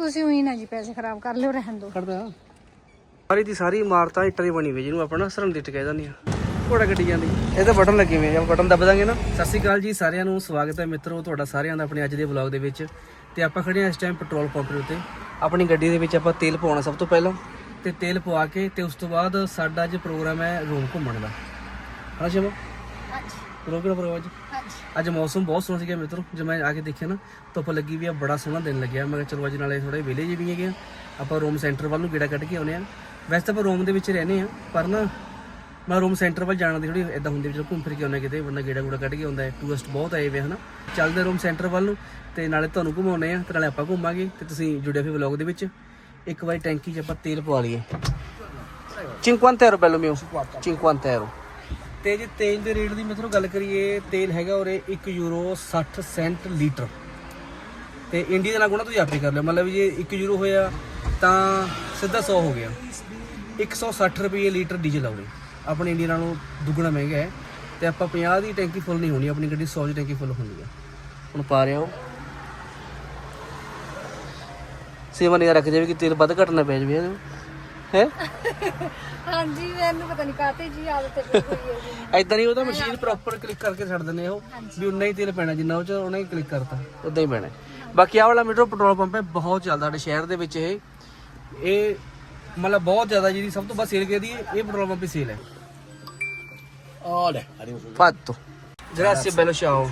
ਤੁਸੀਂ ਉਹੀ ਨਾ ਜੀ ਪੈਸੇ ਖਰਾਬ ਕਰ ਲਿਓ ਰਹਿਣ ਦਿਓ। ਕਰਦਾ ਸਾਰੀ ਦੀ ਸਾਰੀ ਇਮਾਰਤਾਂ ਇੱਟਾਂ ਦੀ ਬਣੀ ਹੋਈ ਜਿਹਨੂੰ ਆਪਾਂ ਨਾ ਸਰਹੰਦ ਇੱਟ ਕਹਿ ਦਿੰਦੇ ਆ। ਘੋੜਾ ਗੱਡੀ ਜਾਂਦੀ ਇਹ ਤਾਂ ਬਟਨ ਲੱਗੇ ਹੋਏ ਆ ਬਟਨ ਦੱਬ ਦਾਂਗੇ ਨਾ। ਸਤਿ ਸ਼੍ਰੀ ਅਕਾਲ ਜੀ ਸਾਰਿਆਂ ਨੂੰ ਸਵਾਗਤ ਹੈ ਮਿੱਤਰੋ ਤੁਹਾਡਾ ਸਾਰਿਆਂ ਦਾ ਆਪਣੇ ਅੱਜ ਦੇ ਵਲੌਗ ਦੇ ਵਿੱਚ। ਤੇ ਆਪਾਂ ਖੜੇ ਆ ਇਸ ਟਾਈਮ ਪੈਟਰੋਲ ਪੰਪ ਦੇ ਉੱਤੇ। ਆਪਣੀ ਗੱਡੀ ਦੇ ਵਿੱਚ ਆਪਾਂ ਤੇਲ ਪਵਾਉਣਾ ਸਭ ਤੋਂ ਪਹਿਲਾਂ। ਤੇ ਤੇਲ ਪਵਾ ਕੇ ਤੇ ਉਸ ਤੋਂ ਬਾਅਦ ਸਾਡਾ ਅੱਜ ਪ੍ਰੋਗਰਾਮ ਹੈ ਰੂਮ ਘੁੰਮਣ ਦਾ। ਹਾਂ ਸ਼ਮਾ ਪ੍ਰੋਗਰਾਮ ਅੱਜ? ਹਾਂਜੀ। ਅੱਜ ਮੌਸਮ ਬਹੁਤ ਸੋਹਣਾ ਸੀਗਾ ਮਿੱਤਰੋ ਜਦ ਮੈਂ ਆ ਕੇ ਦੇਖਿਆ ਨਾ ਧੁੱਪ ਲੱਗੀ ਵੀ ਆ ਬੜਾ ਸੋਹਣਾ ਦਿਨ ਲੱਗਿਆ। ਮੈਂ ਕਿਹਾ ਚਲੋ ਅੱਜ ਨਾਲੇ ਥੋੜੇ ਵਿਲੇ ਜੀ ਵੀ ਹੈਗੇ ਆ। ਆਪਾਂ ਰੂਮ ਸੈਂਟਰ ਵੱਲ ਨੂੰ ਗੇੜਾ ਕੱਢ ਕੇ ਆਉਨੇ ਆ। ਵੈਸੇ ਤਾਂ ਆਪਾਂ ਰੂਮ ਦੇ ਵਿੱਚ ਰਹਿੰਦੇ ਆ ਪਰ ਨਾ ਮੈਂ ਰੂਮ ਸੈਂਟਰ ਵੱਲ ਜਾਣ ਦੀ ਥੋੜੀ ਇਦਾਂ ਹੁੰਦੀ ਵੀ ਚਲੋ ਘੁੰਮ ਫਿਰ ਕੇ ਆਉਨੇ ਕਿਤੇ ਬੰਦਾ ਗੇੜਾ ਗੂੜਾ ਕੱਢ ਕੇ ਆਉਂਦਾ ਹੈ। ਟੂਰਿਸਟ ਬਹੁਤ ਆਏ ਵੇ ਹਨਾ। ਚੱਲਦੇ ਰੂਮ ਸੈਂਟਰ ਵੱਲ ਨੂੰ ਤੇ ਨਾਲੇ ਤੁਹਾਨੂੰ ਘੁਮਾਉਨੇ ਆ ਤੇ ਨਾਲੇ ਆਪਾਂ ਘੁੰਮਾਂਗੇ ਤੇ ਤੁਸੀਂ ਜੁੜਿਆ ਫਿਰ ਵਲੌਗ ਦੇ ਵਿੱਚ। ਇੱਕ ਵਾਰੀ ਟੈਂਕੀ 'ਚ ਆਪਾਂ ਤੇਲ ਪਵਾ ਲਈਏ। 50 euro bello mio 50 euro ਤੇ ਜੇ ਤੇਲ ਦੇ ਰੇਟ ਦੀ ਮੈਂ ਤੁਹਾਨੂੰ ਗੱਲ ਕਰੀਏ, ਤੇਲ ਹੈਗਾ ਉਰੇ 1 ਯੂਰੋ 60 ਸੈਂਟ ਲੀਟਰ। ਤੇ ਇੰਡੀਆ ਦੇ ਨਾਲ ਗੁਣਾ ਤੁਸੀਂ ਆਪੇ ਕਰ ਲਿਓ, ਮਤਲਬ ਜੇ 1 ਯੂਰੋ ਹੋਇਆ ਤਾਂ ਸਿੱਧਾ 100 ਹੋ ਗਿਆ। 160 ਰੁਪਏ ਲੀਟਰ ਡੀਜ਼ਲ ਆਉਰੇ ਆਪਣੇ ਇੰਡੀਆ ਨਾਲੋਂ ਦੁੱਗਣਾ ਮਹਿੰਗਾ ਹੈ ਤੇ ਆਪਾਂ 50 ਦੀ ਟੈਂਕੀ ਫੁੱਲ ਨਹੀਂ ਹੋਣੀ, ਆਪਣੀ ਗੱਡੀ 100 ਦੀ ਟੈਂਕੀ ਫੁੱਲ ਹੁੰਦੀ ਹੈ ਹੁਣ ਪਾ ਰਿਹਾ ਉਹ। ਸੇਵਾ ਨਹੀਂ ਰੱਖ ਜਾਵੇ ਕਿ ਤੇਲ ਵੱਧ ਘੱਟ ਪੈ ਜਾਵੇ ਇਹਨੂੰ ਹੈ? ਹਾਂਜੀ ਮੈਨੂੰ ਪਤਾ ਨਹੀਂ ਕਾਤੇ ਜੀ ਆਦਤ ਹੈ ਬਿਲਕੁਲ ਹੀ। ਐਦਾਂ ਨਹੀਂ ਉਹ ਤਾਂ ਮਸ਼ੀਨ ਪ੍ਰੋਪਰ ਕਲਿੱਕ ਕਰਕੇ ਛੱਡ ਦਿੰਦੇ ਆ ਉਹ ਵੀ ਉਨਾ ਹੀ ਤੇਲ ਪੈਣਾ ਜਿੰਨਾ ਉਹ ਚ ਉਹਨੇ ਕਲਿੱਕ ਕਰਤਾ ਉਦਾਂ ਹੀ ਪੈਣਾ। ਬਾਕੀ ਆਹ ਵਾਲਾ ਮੀਟਰ ਪੈਟਰੋਲ ਪੰਪ ਹੈ ਬਹੁਤ ਚੱਲਦਾ ਸਾਡੇ ਸ਼ਹਿਰ ਦੇ ਵਿੱਚ ਇਹ। ਇਹ ਮਤਲਬ ਬਹੁਤ ਜ਼ਿਆਦਾ ਜਿਹਦੀ ਸਭ ਤੋਂ ਵੱਧ ਸੇਲ ਕਰਦੀ ਹੈ? ਇਹ ਪੈਟਰੋਲ ਪੰਪ ਹੀ ਸੇਲ ਹੈ। Olha, ਫਾਤੋ ਗ੍ਰਾਸੀਆ ਬੈਲੋ ਸ਼ਾਓ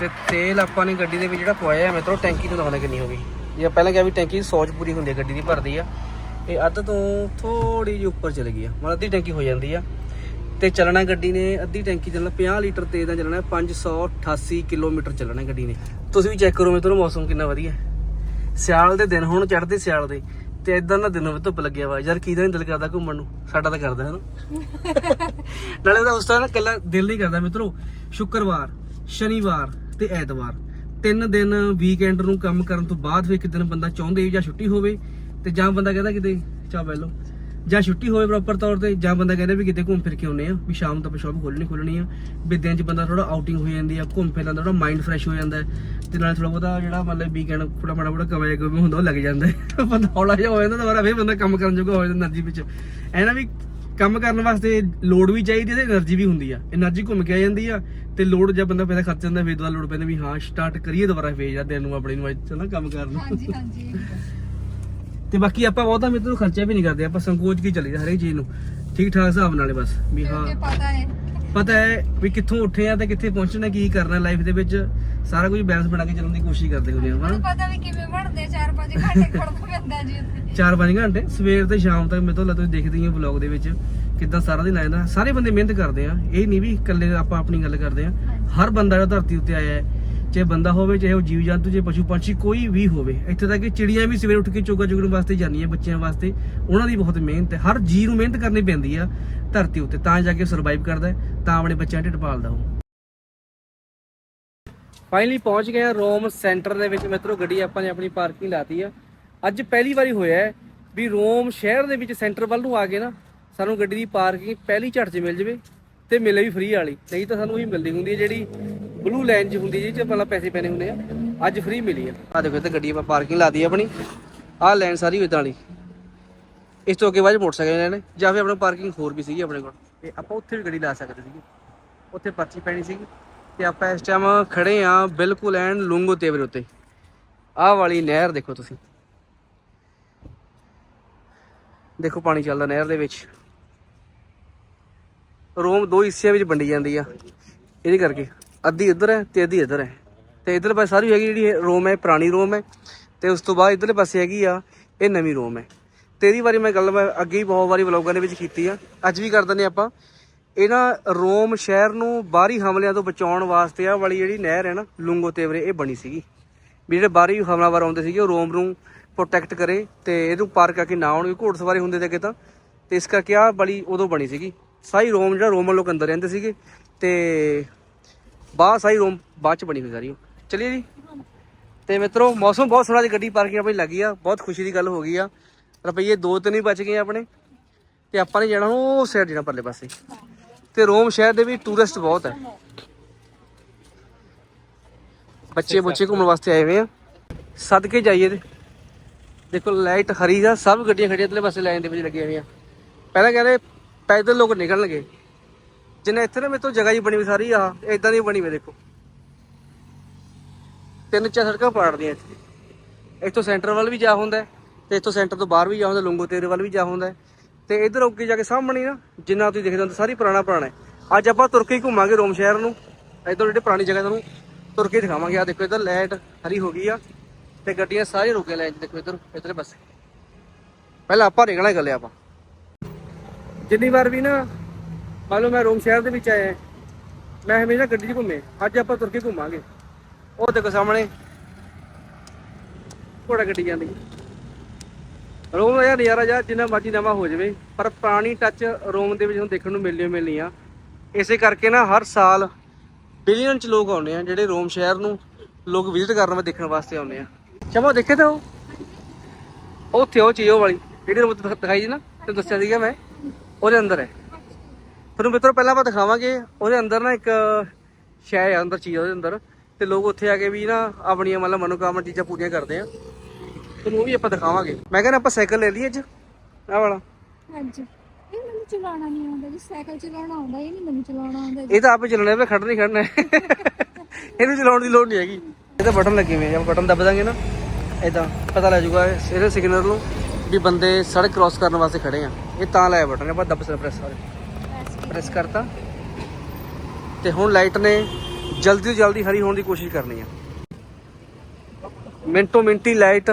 ਤੇ ਤੇਲ ਆਪਾਂ ਨੇ ਗੱਡੀ ਦੇ ਵਿੱਚ ਜਿਹੜਾ ਪਵਾਇਆ ਹੈ ਮਿੱਤਰੋ ਟੈਂਕੀ ਤੋਂ ਦਿਖਾਉਣਾ ਕਿੰਨੀ ਹੋ ਗਈ। ਜੇ ਪਹਿਲਾਂ ਕਿਹਾ ਵੀ ਟੈਂਕੀ 100 ਚ ਪੂਰੀ ਹੁੰਦੀ ਹੈ ਗੱਡੀ ਦੀ ਭਰਦੀ ਆ। ਇਹ ਅੱਧ ਤੋਂ ਥੋੜੀ ਜਿਹੀ ਉੱਪਰ ਚਲੇ ਗਈ ਆ। ਮਤਲਬ ਅੱਧੀ ਟੈਂਕੀ ਹੋ ਜਾਂਦੀ ਆ। ਤੇ ਚੱਲਣਾ ਗੱਡੀ ਨੇ ਅੱਧੀ ਟੈਂਕੀ ਚੱਲਣਾ 50 ਲੀਟਰ ਤੇਲ ਦਾ ਚੱਲਣਾ ਹੈ, 588 ਕਿਲੋਮੀਟਰ ਚੱਲਣਾ ਗੱਡੀ ਨੇ। ਤੁਸੀਂ ਵੀ ਚੈੱਕ ਕਰੋ ਮਿੱਤਰੋ ਮੌਸਮ ਕਿੰਨਾ ਵਧੀਆ ਹੈ। ਸਿਆਲ ਦੇ ਦਿਨ ਹੁਣ ਚੜ੍ਹਦੇ ਸਿਆਲ ਦੇ ਤੇ ਇਦਾਂ ਦਾ ਦਿਨ ਵੀ ਧੁੱਪ ਲੱਗਿਆ ਵਾ। ਯਾਰ ਕਿਹਦਾ ਨਹੀਂ ਦਿਲ ਕਰਦਾ ਘੁੰਮਣ ਨੂੰ? ਸਾਡਾ ਤਾਂ ਕਰਦਾ ਹੈ ਨਾ। ਨਾਲੇ ਤਾਂ ਉਸ ਤਰ੍ਹਾਂ ਨਾ ਕੱਲਾ ਦਿਲ ਨਹੀਂ ਕਰਦਾ ਮਿੱਤਰੋ। ਸ਼ੁੱਕਰਵਾਰ ਸ਼ਨੀਵਾਰ ਤੇ ਐਤਵਾਰ। ਤਿੰਨ ਦਿਨ ਵੀਕਐਂਡ ਨੂੰ ਕੰਮ ਕਰਨ ਤੋਂ ਬਾਅਦ ਫਿਰ ਇੱਕ ਦਿਨ ਬੰਦਾ ਚਾਹੁੰਦੇ ਜਾਂ ਛੁੱਟੀ ਹੋਵੇ ਤੇ ਜਾਂ ਬੰਦਾ ਕਹਿੰਦਾ ਕਿਤੇ ਚਾ ਬੈਲੋ ਜਾਂ ਛੁੱਟੀ ਹੋਵੇ ਪ੍ਰੋਪਰ ਤੌਰ ਤੇ, ਜਾਂ ਬੰਦਾ ਕਹਿੰਦਾ ਵੀ ਕਿਤੇ ਘੁੰਮ ਫਿਰ ਕੇ ਆਉਨੇ ਆ ਵੀ ਸ਼ਾਮ ਤੱਕ ਸ਼ਾਪ ਖੋਲਣੀ ਖੋਲਣੀ ਆ, ਵੀ ਦਿਨ 'ਚ ਬੰਦਾ ਥੋੜਾ ਆਊਟਿੰਗ ਹੋ ਜਾਂਦੀ ਆ, ਘੁੰਮ ਫਿਰ ਲੈਂਦਾ ਥੋੜਾ ਮਾਈਂਡ ਫਰੈਸ਼ ਹੋ ਜਾਂਦਾ ਤੇ ਨਾਲ ਥੋੜਾ ਬਹੁਤਾ ਜਿਹੜਾ ਮਤਲਬ ਵੀਕਐਂਡ ਥੋੜਾ ਮਾੜਾ ਮੋੜਾ ਕਮਾਇਆ ਕੋਈ ਹੁੰਦਾ ਉਹ ਲੱਗ ਜਾਂਦਾ ਬੰਦਾ ਹੌਲਾ ਜਿਹਾ ਹੋ ਜਾਂਦਾ, ਦੁਬਾਰਾ ਫੇਰ ਬੰਦਾ ਕੰਮ ਕਰਨ ਜੋਗਾ ਹੋ ਜਾਂਦਾ એનર્ਜੀ ਵਿੱਚ। ਐ ਨਾ ਵੀ ਕੰਮ ਕਰਨ ਵਾਸਤੇ ਲੋਡ ਵੀ ਚਾਹੀਦੀ ਤੇ એનર્ਜੀ ਵੀ ਹੁੰਦੀ ਆ। એનર્ਜੀ ਘੁੰਮ ਕੇ ਆ ਜਾਂਦੀ ਆ ਤੇ ਲੋਡ ਜਦ ਬੰਦਾ ਪੈਦਾ ਖਰਚ ਜਾਂਦਾ ਫੇਰ ਦੁਬਾਰਾ ਲੋਡ ਪੈਂਦਾ ਵੀ ਹਾਂ ਸਟਾਰਟ ਕਰੀਏ ਦੁਬਾਰਾ ਫੇਰ ਜਾਂ ਦਿਨ ਨੂੰ ਆਪਣੀ ਨੂੰ ਨਾ ਕੰਮ ਕਰਨ ਹਾਂਜੀ ਹਾਂਜੀ। ਤੇ ਬਾਕੀ ਆਪਾਂ ਬਹੁਤਾ ਮੇਰੇ ਤੋਂ ਖਰਚਾ ਵੀ ਨਹੀਂ ਕਰਦੇ ਆਪਾਂ ਸੰਕੋਚ ਕੇ ਚੱਲੀਦਾ ਹਰੇਕ ਚੀਜ਼ ਨੂੰ। ਠੀਕ ਠਾਕ ਹਿਸਾਬ ਨਾਲੇ ਬਸ ਵੀ ਹਾਂ। ਕਿਉਂਕਿ ਪਤਾ ਹੈ। ਪਤਾ ਹੈ ਵੀ ਕਿੱਥੋਂ ਉੱਠੇ ਆ ਤੇ ਕਿੱਥੇ ਪਹੁੰਚਣਾ ਕੀ ਕਰਨਾ ਲਾਈਫ ਦੇ ਵਿੱਚ। ਸਾਰਾ ਕੁਝ ਬੈਲੈਂਸ ਬਣਾ ਕੇ ਚੱਲਣ ਦੀ ਕੋਸ਼ਿਸ਼ ਕਰਦੇ ਹੁੰਦੇ ਆ ਹਨਾ? ਪਤਾ ਵੀ ਕਿਵੇਂ ਬਣਦੇ 4-5 ਘੰਟੇ ਖੜਨਾ ਪੈਂਦਾ ਜੀ ਉੱਥੇ। 4-5 ਘੰਟੇ ਸਵੇਰ ਤੇ ਸ਼ਾਮ ਤੱਕ ਮੇਰੇ ਤੋਂ ਤੁਸੀਂ ਦੇਖਦੇ ਹੀ ਹੋ ਵਲੌਗ ਦੇ ਵਿੱਚ। ਕਿੱਦਾਂ ਸਾਰਾ ਦਿਨ ਆ ਜਾਂਦਾ ਸਾਰੇ ਬੰਦੇ ਮਿਹਨਤ ਕਰਦੇ ਆ। ਇਹ ਨਹੀਂ ਵੀ ਇਕੱਲੇ ਆਪਾਂ ਆਪਣੀ ਗੱਲ ਕਰਦੇ ਆ। ਹਰ ਬੰਦਾ ਜਿਹੜਾ ਧਰਤੀ ਉੱਤੇ ਆਇਆ ਹੈ ਚਾਹੇ ਬੰਦਾ ਹੋਵੇ ਚਾਹੇ ਉਹ ਜੀਵ ਜੰਤੂ ਚਾਹੇ ਪਸ਼ੂ ਪੰਛੀ ਕੋਈ ਵੀ ਹੋਵੇ ਇੱਥੇ ਤੱਕ ਕਿ ਚਿੜੀਆਂ ਵੀ ਸਵੇਰੇ ਉੱਠ ਕੇ ਚੋਗਾ ਚੁਗਣ ਵਾਸਤੇ ਜਾਂਦੀਆਂ ਬੱਚਿਆਂ ਵਾਸਤੇ ਉਹਨਾਂ ਦੀ ਬਹੁਤ ਮਿਹਨਤ ਹੈ। ਹਰ ਜੀਵ ਨੂੰ ਮਿਹਨਤ ਕਰਨੀ ਪੈਂਦੀ ਆ ਧਰਤੀ ਉੱਤੇ ਤਾਂ ਜਾ ਕੇ ਸਰਵਾਈਵ ਕਰਦਾ ਹੈ, ਤਾਂ ਆਪਣੇ ਬੱਚਿਆਂ ਢਿੱਡ ਪਾਲਦਾ ਉਹ। ਫਾਈਨਲੀ ਪਹੁੰਚ ਗਏ ਆ ਰੋਮ ਸੈਂਟਰ ਦੇ ਵਿੱਚ। ਮਿੱਤਰੋ ਗੱਡੀ ਆਪਾਂ ਨੇ ਆਪਣੀ ਪਾਰਕਿੰਗ ਲਾਤੀ ਆ। ਅੱਜ ਪਹਿਲੀ ਵਾਰੀ ਹੋਇਆ ਹੈ ਵੀ ਰੋਮ ਸ਼ਹਿਰ ਦੇ ਵਿੱਚ ਸੈਂਟਰ ਵੱਲ ਨੂੰ ਆ ਕੇ ਨਾ ਸਾਨੂੰ ਗੱਡੀ ਦੀ ਪਾਰਕਿੰਗ ਪਹਿਲੀ ਝਟ 'ਚ ਮਿਲ ਜਵੇ ਤੇ ਮਿਲੇ ਵੀ ਫ੍ਰੀ ਵਾਲੀ। ਨਹੀਂ ਤਾਂ ਸਾਨੂੰ ਹੀ ਮਿਲਦੀ ਹੁੰਦੀ ਹੈ ਜਿਹੜੀ ਬਲੂ ਲਾਈਨ 'ਚ ਹੁੰਦੀ ਹੈ, ਜਿਹਦੇ 'ਚ ਪਹਿਲਾਂ ਪੈਸੇ ਪੈਣੇ ਹੁੰਦੇ ਆ। ਅੱਜ ਫ੍ਰੀ ਮਿਲੀ ਆ। ਆ ਦੇਖੋ ਇੱਥੇ ਗੱਡੀ ਆਪਾਂ ਪਾਰਕਿੰਗ ਲਾਤੀ ਆ ਆਪਣੀ। ਆਹ ਲਾਈਨ ਸਾਰੀ ਇਦਾਂ ਵਾਲੀ। ਇਸ ਤੋਂ ਅੱਗੇ ਬਾਅਦ ਮੋਟਰਸਾਈਕਲ ਲੈਣੇ, ਜਾਂ ਫਿਰ ਆਪਣਾ ਪਾਰਕਿੰਗ ਹੋਰ ਵੀ ਸੀਗੀ ਆਪਣੇ ਕੋਲ। ਤੇ ਆਪਾਂ ਉੱਥੇ ਵੀ ਗੱਡੀ ਲਾ ਸਕਦੇ ਸੀਗੇ। ਉੱਥੇ ਪਰਚੀ ਪੈਣੀ ਸੀਗੀ। ਤੇ ਆਪਾਂ ਇਸ ਟਾਈਮ ਖੜੇ ਆ ਬਿਲਕੁਲ ਐਨ ਲੁੰਗੋ ਤੇਵਰ ਉੱਤੇ। ਆਹ ਵਾਲੀ ਨਹਿਰ ਦੇਖੋ ਤੁਸੀਂ। ਦੇਖੋ ਪਾਣੀ ਚੱਲਦਾ ਨਹਿਰ ਦੇ ਵਿੱਚ। ਰੋਮ ਦੋ ਹਿੱਸਿਆਂ ਵਿੱਚ ਵੰਡੀ ਜਾਂਦੀ ਆ। ਇਹਦੇ ਕਰਕੇ। ਅੱਧੀ ਇੱਧਰ ਹੈ ਤੇ ਅੱਧੀ ਇੱਧਰ ਹੈ। ਤੇ ਇੱਧਰ ਪਾਸੇ ਸਾਰੀ ਹੈਗੀ ਜਿਹੜੀ ਰੋਮ ਹੈ, ਇਹ ਪੁਰਾਣੀ ਰੋਮ ਹੈ। ਤੇ ਉਸ ਤੋਂ ਬਾਅਦ ਇੱਧਰਲੇ ਪਾਸੇ ਹੈਗੀ ਆ, ਇਹ ਨਵੀਂ ਰੋਮ ਹੈ। ਤੇ ਇਹਦੀ ਵਾਰੀ ਮੈਂ ਗੱਲ ਮੈਂ ਅੱਗੇ ਹੀ ਬਹੁਤ ਵਾਰੀ ਵਲੋਗਾਂ ਦੇ ਵਿੱਚ ਕੀਤੀ ਆ। ਅੱਜ ਵੀ ਕਰ ਦਿੰਦੇ ਆਪਾਂ। ਇਹ ਨਾ ਰੋਮ ਸ਼ਹਿਰ ਨੂੰ ਬਾਹਰੀ ਹਮਲਿਆਂ ਤੋਂ ਬਚਾਉਣ ਵਾਸਤੇ ਆ ਵਾਲੀ ਜਿਹੜੀ ਨਹਿਰ ਹੈ ਨਾ, ਲੂੰਗੋ ਤੇਵਰੇ ਇਹ ਬਣੀ ਸੀਗੀ। ਵੀ ਜਿਹੜੇ ਬਾਹਰੀ ਹਮਲਾਵਰ ਆਉਂਦੇ ਸੀਗੇ, ਉਹ ਰੋਮ ਨੂੰ ਪ੍ਰੋਟੈਕਟ ਕਰੇ ਤੇ ਇਹਨੂੰ ਪਾਰ ਕਰਕੇ ਨਾ ਆਉਣ ਘੋੜ ਘੋੜਸਵਾਰੀ ਹੁੰਦੇ ਤੇ ਅੱਗੇ ਤਾਂ। ਤੇ ਇਸ ਕਰਕੇ ਆ ਬੜੀ ਉਦੋਂ ਬਣੀ ਸੀਗੀ। ਸਾਰੀ ਰੋਮ, ਜਿਹੜਾ ਰੋਮਨ ਲੋਕ ਅੰਦਰ ਰਹਿੰਦੇ ਸੀਗੇ ਤੇ ਬਾਹਰ ਸਾਰੀ ਰੋਮ ਬਾਅਦ ਚ ਬਣੀ ਹੋਈ ਸਾਰੀ ਚਲਿਏ ਜੀ। ਤੇ ਮਿੱਤਰੋ, ਮੌਸਮ ਬਹੁਤ ਸੋਹਣਾ ਜੀ, ਗੱਡੀ ਪਾਰਕਿੰਗ ਆਪਣੀ ਲੱਗੀ ਆ, ਬਹੁਤ ਖੁਸ਼ੀ ਦੀ ਗੱਲ ਹੋ ਗਈ ਆ। ਰੁਪਈਏ ਦੋ ਤਿੰਨ ਹੀ ਬਚ ਗਏ ਆਪਣੇ। ਤੇ ਆਪਾਂ ਨੇ ਜਾਣਾ ਉਹ ਸਾਈਡ ਜਾਣਾ ਪਰਲੇ ਪਾਸੇ। ਤੇ ਰੋਮ ਸ਼ਹਿਰ ਦੇ ਵੀ ਟੂਰਿਸਟ ਬਹੁਤ ਹੈ ਬੱਚੇ ਬੁੱਚੇ ਘੁੰਮਣ ਵਾਸਤੇ ਆਏ ਹੋਏ ਆ। ਸਦਕੇ ਜਾਈਏ ਤੇ। ਦੇਖੋ ਲਾਈਟ ਹਰੀ ਦਾ ਸਭ ਗੱਡੀਆਂ ਖੜੀਆਂ ਇਧਰਲੇ ਪਾਸੇ ਲਾਈਨ ਦੇ ਵਿੱਚ ਲੱਗੀਆਂ ਹੋਈਆਂ। ਪਹਿਲਾਂ ਕਹਿੰਦੇ ਪੈਦਲ ਲੋਕ ਨਿਕਲਣਗੇ। ਜਿੰਨਾ ਇੱਥੇ ਨਾ ਮੇਰੇ ਤੋਂ ਜਗ੍ਹਾ ਹੀ ਬਣੀ ਹੋਈ ਸਾਰੀ ਆ ਇਦਾਂ ਦੀ ਬਣੀ ਹੋਈ ਦੇਖੋ। ਤਿੰਨ ਚਾਰ ਸੜਕਾਂ ਪਾੜਦੀਆਂ ਇੱਥੇ। ਇੱਥੋਂ ਸੈਂਟਰ ਵੱਲ ਵੀ ਜਾ ਹੁੰਦਾ ਤੇ ਇੱਥੋਂ ਸੈਂਟਰ ਤੋਂ ਬਾਹਰ ਵੀ ਜਾ ਹੁੰਦਾ, ਲੰਗੋ ਤੇਰੇ ਵੱਲ ਵੀ ਜਾ ਹੁੰਦਾ ਤੇ ਇਧਰ ਅੱਗੇ ਜਾ ਕੇ ਸਾਹਮਣੇ ਨਾ, ਜਿੰਨਾ ਤੁਸੀਂ ਦੇਖਦੇ ਹੋ ਸਾਰੀ ਪੁਰਾਣਾ ਪੁਰਾਣਾ ਅੱਜ ਆਪਾਂ ਤੁਰ ਕੇ ਹੀ ਘੁੰਮਾਂਗੇ ਰੋਮ ਸ਼ਹਿਰ ਨੂੰ। ਇਧਰ ਜਿਹੜੀ ਪੁਰਾਣੀ ਜਗ੍ਹਾ ਤੁਹਾਨੂੰ ਤੁਰ ਕੇ ਦਿਖਾਵਾਂਗੇ। ਆ ਦੇਖੋ ਇਧਰ ਲਾਈਟ ਹਰੀ ਹੋ ਗਈ ਆ ਤੇ ਗੱਡੀਆਂ ਸਾਰੀਆਂ ਰੁਕੇ ਲਾਈਨ 'ਚ। ਦੇਖੋ ਇਧਰ, ਇਧਰਲੇ ਪਾਸੇ। ਪਹਿਲਾਂ ਆਪਾਂ ਨਿਕਲਣਾ ਗੱਲ ਆਪਾਂ। ਜਿੰਨੀ ਵਾਰ ਵੀ ਨਾ, ਮੰਨ ਲਓ ਮੈਂ ਰੋਮ ਸ਼ਹਿਰ ਦੇ ਵਿੱਚ ਆਇਆ, ਮੈਂ ਹਮੇਸ਼ਾ ਗੱਡੀ 'ਚ ਘੁੰਮੇ, ਅੱਜ ਆਪਾਂ ਤੁਰ ਕੇ ਘੁੰਮਾਂਗੇ। ਉਹ ਦੇਖੋ ਸਾਹਮਣੇ। ਘੋੜਾ ਗੱਡੀ ਜਾਂਦੀ। ਰੋਮ ਦਾ ਯਾਰ ਨਜ਼ਾਰਾ ਯਾਰ ਜਿੰਨਾ ਮਰਜ਼ੀ ਨਵਾਂ ਹੋ ਜਾਵੇ, ਪਰ ਪੁਰਾਣੀ ਟੱਚ ਰੋਮ ਦੇ ਵਿੱਚ ਹੁਣ ਦੇਖਣ ਨੂੰ ਮਿਲਣੀ ਮਿਲਣੀ ਆ ਇਸੇ ਕਰਕੇ ਨਾ ਹਰ ਸਾਲ ਬਿਲੀਅਨ ਚ ਲੋਕ ਆਉਂਦੇ ਆ, ਜਿਹੜੇ ਰੋਮ ਸ਼ਹਿਰ ਨੂੰ ਲੋਕ ਵਿਜ਼ਿਟ ਕਰਨ ਵਾ, ਦੇਖਣ ਵਾਸਤੇ ਆਉਂਦੇ ਆ। ਚਮੋ ਦੇਖੇ ਤਾਂ ਉਹ? ਉਹ ਉੱਥੇ ਉਹ ਚੀਜ਼ ਉਹ ਵਾਲੀ, ਜਿਹੜੀ ਰੋਮ ਦਿਖਾਈ ਜੀ ਨਾ ਤੇ ਦੱਸਿਆ ਸੀਗਾ ਮੈਂ। ਉਹਦੇ ਅੰਦਰ ਹੈ। ਤੁਹਾਨੂੰ ਮਿੱਤਰੋ ਪਹਿਲਾਂ ਆਪਾਂ ਦਿਖਾਵਾਂਗੇ ਉਹਦੇ ਅੰਦਰ ਨਾ ਇੱਕ ਸ਼ੈ ਆ ਅੰਦਰ ਚੀਜ਼ ਉਹਦੇ ਅੰਦਰ। ਤੇ ਲੋਕ ਉੱਥੇ ਆ ਕੇ ਵੀ ਨਾ ਆਪਣੀਆਂ ਮਤਲਬ ਮਨੋਕਾਮਨਾ ਚੀਜ਼ਾਂ ਪੂਰੀਆਂ ਕਰਦੇ ਆ। ਤੁਹਾਨੂੰ ਉਹ ਵੀ ਆਪਾਂ ਦਿਖਾਵਾਂਗੇ। ਮੈਂ ਕਹਿੰਦਾ ਆਪਾਂ ਸਾਈਕਲ ਲੈ ਲਈਏ ਅੱਜ। ਆਹ ਵਾਲਾ। ਹਾਂਜੀ। ਇਹ ਮੈਨੂੰ ਚਲਾਉਣਾ ਨਹੀਂ ਆਉਂਦਾ ਜੀ। ਸਾਈਕਲ ਚਲਾਉਣਾ ਆਉਂਦਾ ਇਹ ਨਹੀਂ ਮੈਨੂੰ ਚਲਾਉਣਾ ਆਉਂਦਾ ਇਹ ਤਾਂ ਆਪੇ ਚੱਲਣਾ ਹੈ ਖੜਨਾ ਹੀ ਖੜਨਾ ਹੈ ਇਹਨੂੰ ਚਲਾਉਣ ਦੀ ਲੋੜ ਨਹੀਂ ਹੈਗੀ। ਇਹ ਤਾਂ ਬਟਨ ਲੱਗੇ ਹੋਏ ਆ ਬਟਨ ਦੱਬ ਦਾਂਗੇ ਨਾ ਇਦਾਂ ਪਤਾ ਲੱਗ ਜਾਊਗਾ ਇਹਦੇ ਸਿਗਨਲ ਨੂੰ। ਵੀ ਬੰਦੇ ਸੜਕ ਕ੍ਰਾਸ ਕਰਨ ਵਾਸਤੇ ਖੜੇ ਆ। ਇਹ ਤਾਂ ਲਾਇਆ ਬਟਨ ਆਪਾਂ ਦੱਬ ਸਕਦੇ ਪ੍ਰੈਸ ਸਾਰੇ। ਪ੍ਰੈਸ ਕਰਤਾ। ਤੇ ਹੁਣ ਲਾਈਟ ਨੇ ਜਲਦੀ ਤੋਂ ਜਲਦੀ ਹਰੀ ਹੋਣ ਦੀ ਕੋਸ਼ਿਸ਼ ਕਰਨੀ ਆ। ਮਿੰਟੋ ਮਿੰਟੀ ਲਾਈਟ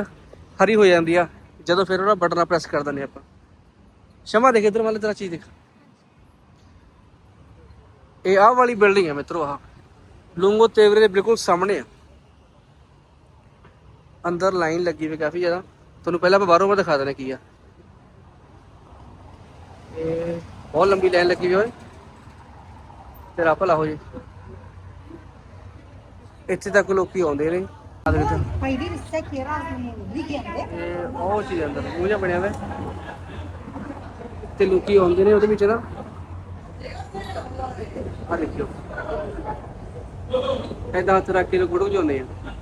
ਹਰੀ ਹੋ ਜਾਂਦੀ ਆ। ਜਦੋਂ ਫਿਰ ਉਹਦਾ ਬਟਨ ਪ੍ਰੈਸ ਕਰ ਦਿੰਦੇ ਆਪਾਂ। ਸ਼ਮਾ ਦੇਖ, ਇਧਰ ਵਾਲੇ ਤੇਰਾ ਚੀਜ਼ ਦੇਖ। ਇਹ ਆਹ ਵਾਲੀ ਬਿਲਡਿੰਗ ਹੈ ਮਿੱਤਰੋ, ਆਹ। ਲੂੰਗੋ ਤੇਵਰੇ ਦੇ ਬਿਲਕੁਲ ਸਾਹਮਣੇ ਆ। ਅੰਦਰ ਲਾਈਨ ਲੱਗੀ ਹੋਈ ਕਾਫੀ ਜ਼ਿਆਦਾ। ਤੁਹਾਨੂੰ ਪਹਿਲਾਂ ਆਪਾਂ ਬਾਹਰੋਂ ਮੈਂ ਦਿਖਾ ਦੇਣਾ ਕੀ ਆ। ਇਹ ਬਹੁਤ ਲੰਬੀ ਲਾਈਨ ਲੱਗੀ ਹੋਈ ਓਏ। ਤੇਰਾ ਭਲਾ ਹੋ ਜੇ। ਇੱਥੇ ਤੱਕ ਲੋਕੀ ਆਉਂਦੇ ਨੇ। ਪਹਿਲੀ ਰਿਸ਼ਤਾ ਕਿਹੜਾ ਲਿਖਿਆ ਇਹ ਉਹ ਚੀਜ਼ ਅੰਦਰ। ਮੂੰਹ ਜਿਹਾ ਬਣਿਆ ਹੋਇਆ। ਤੇ ਲੋਕੀ ਆਉਂਦੇ ਨੇ ਉਹਦੇ ਵਿੱਚ ਨਾ। ਆ ਦੇਖਿਓ। ਐਦਾਂ ਹੱਥ ਰੱਖ ਕੇ ਲੋਕ ਫੋਟੋ ਖਿਚਾਉਂਦੇ ਆ।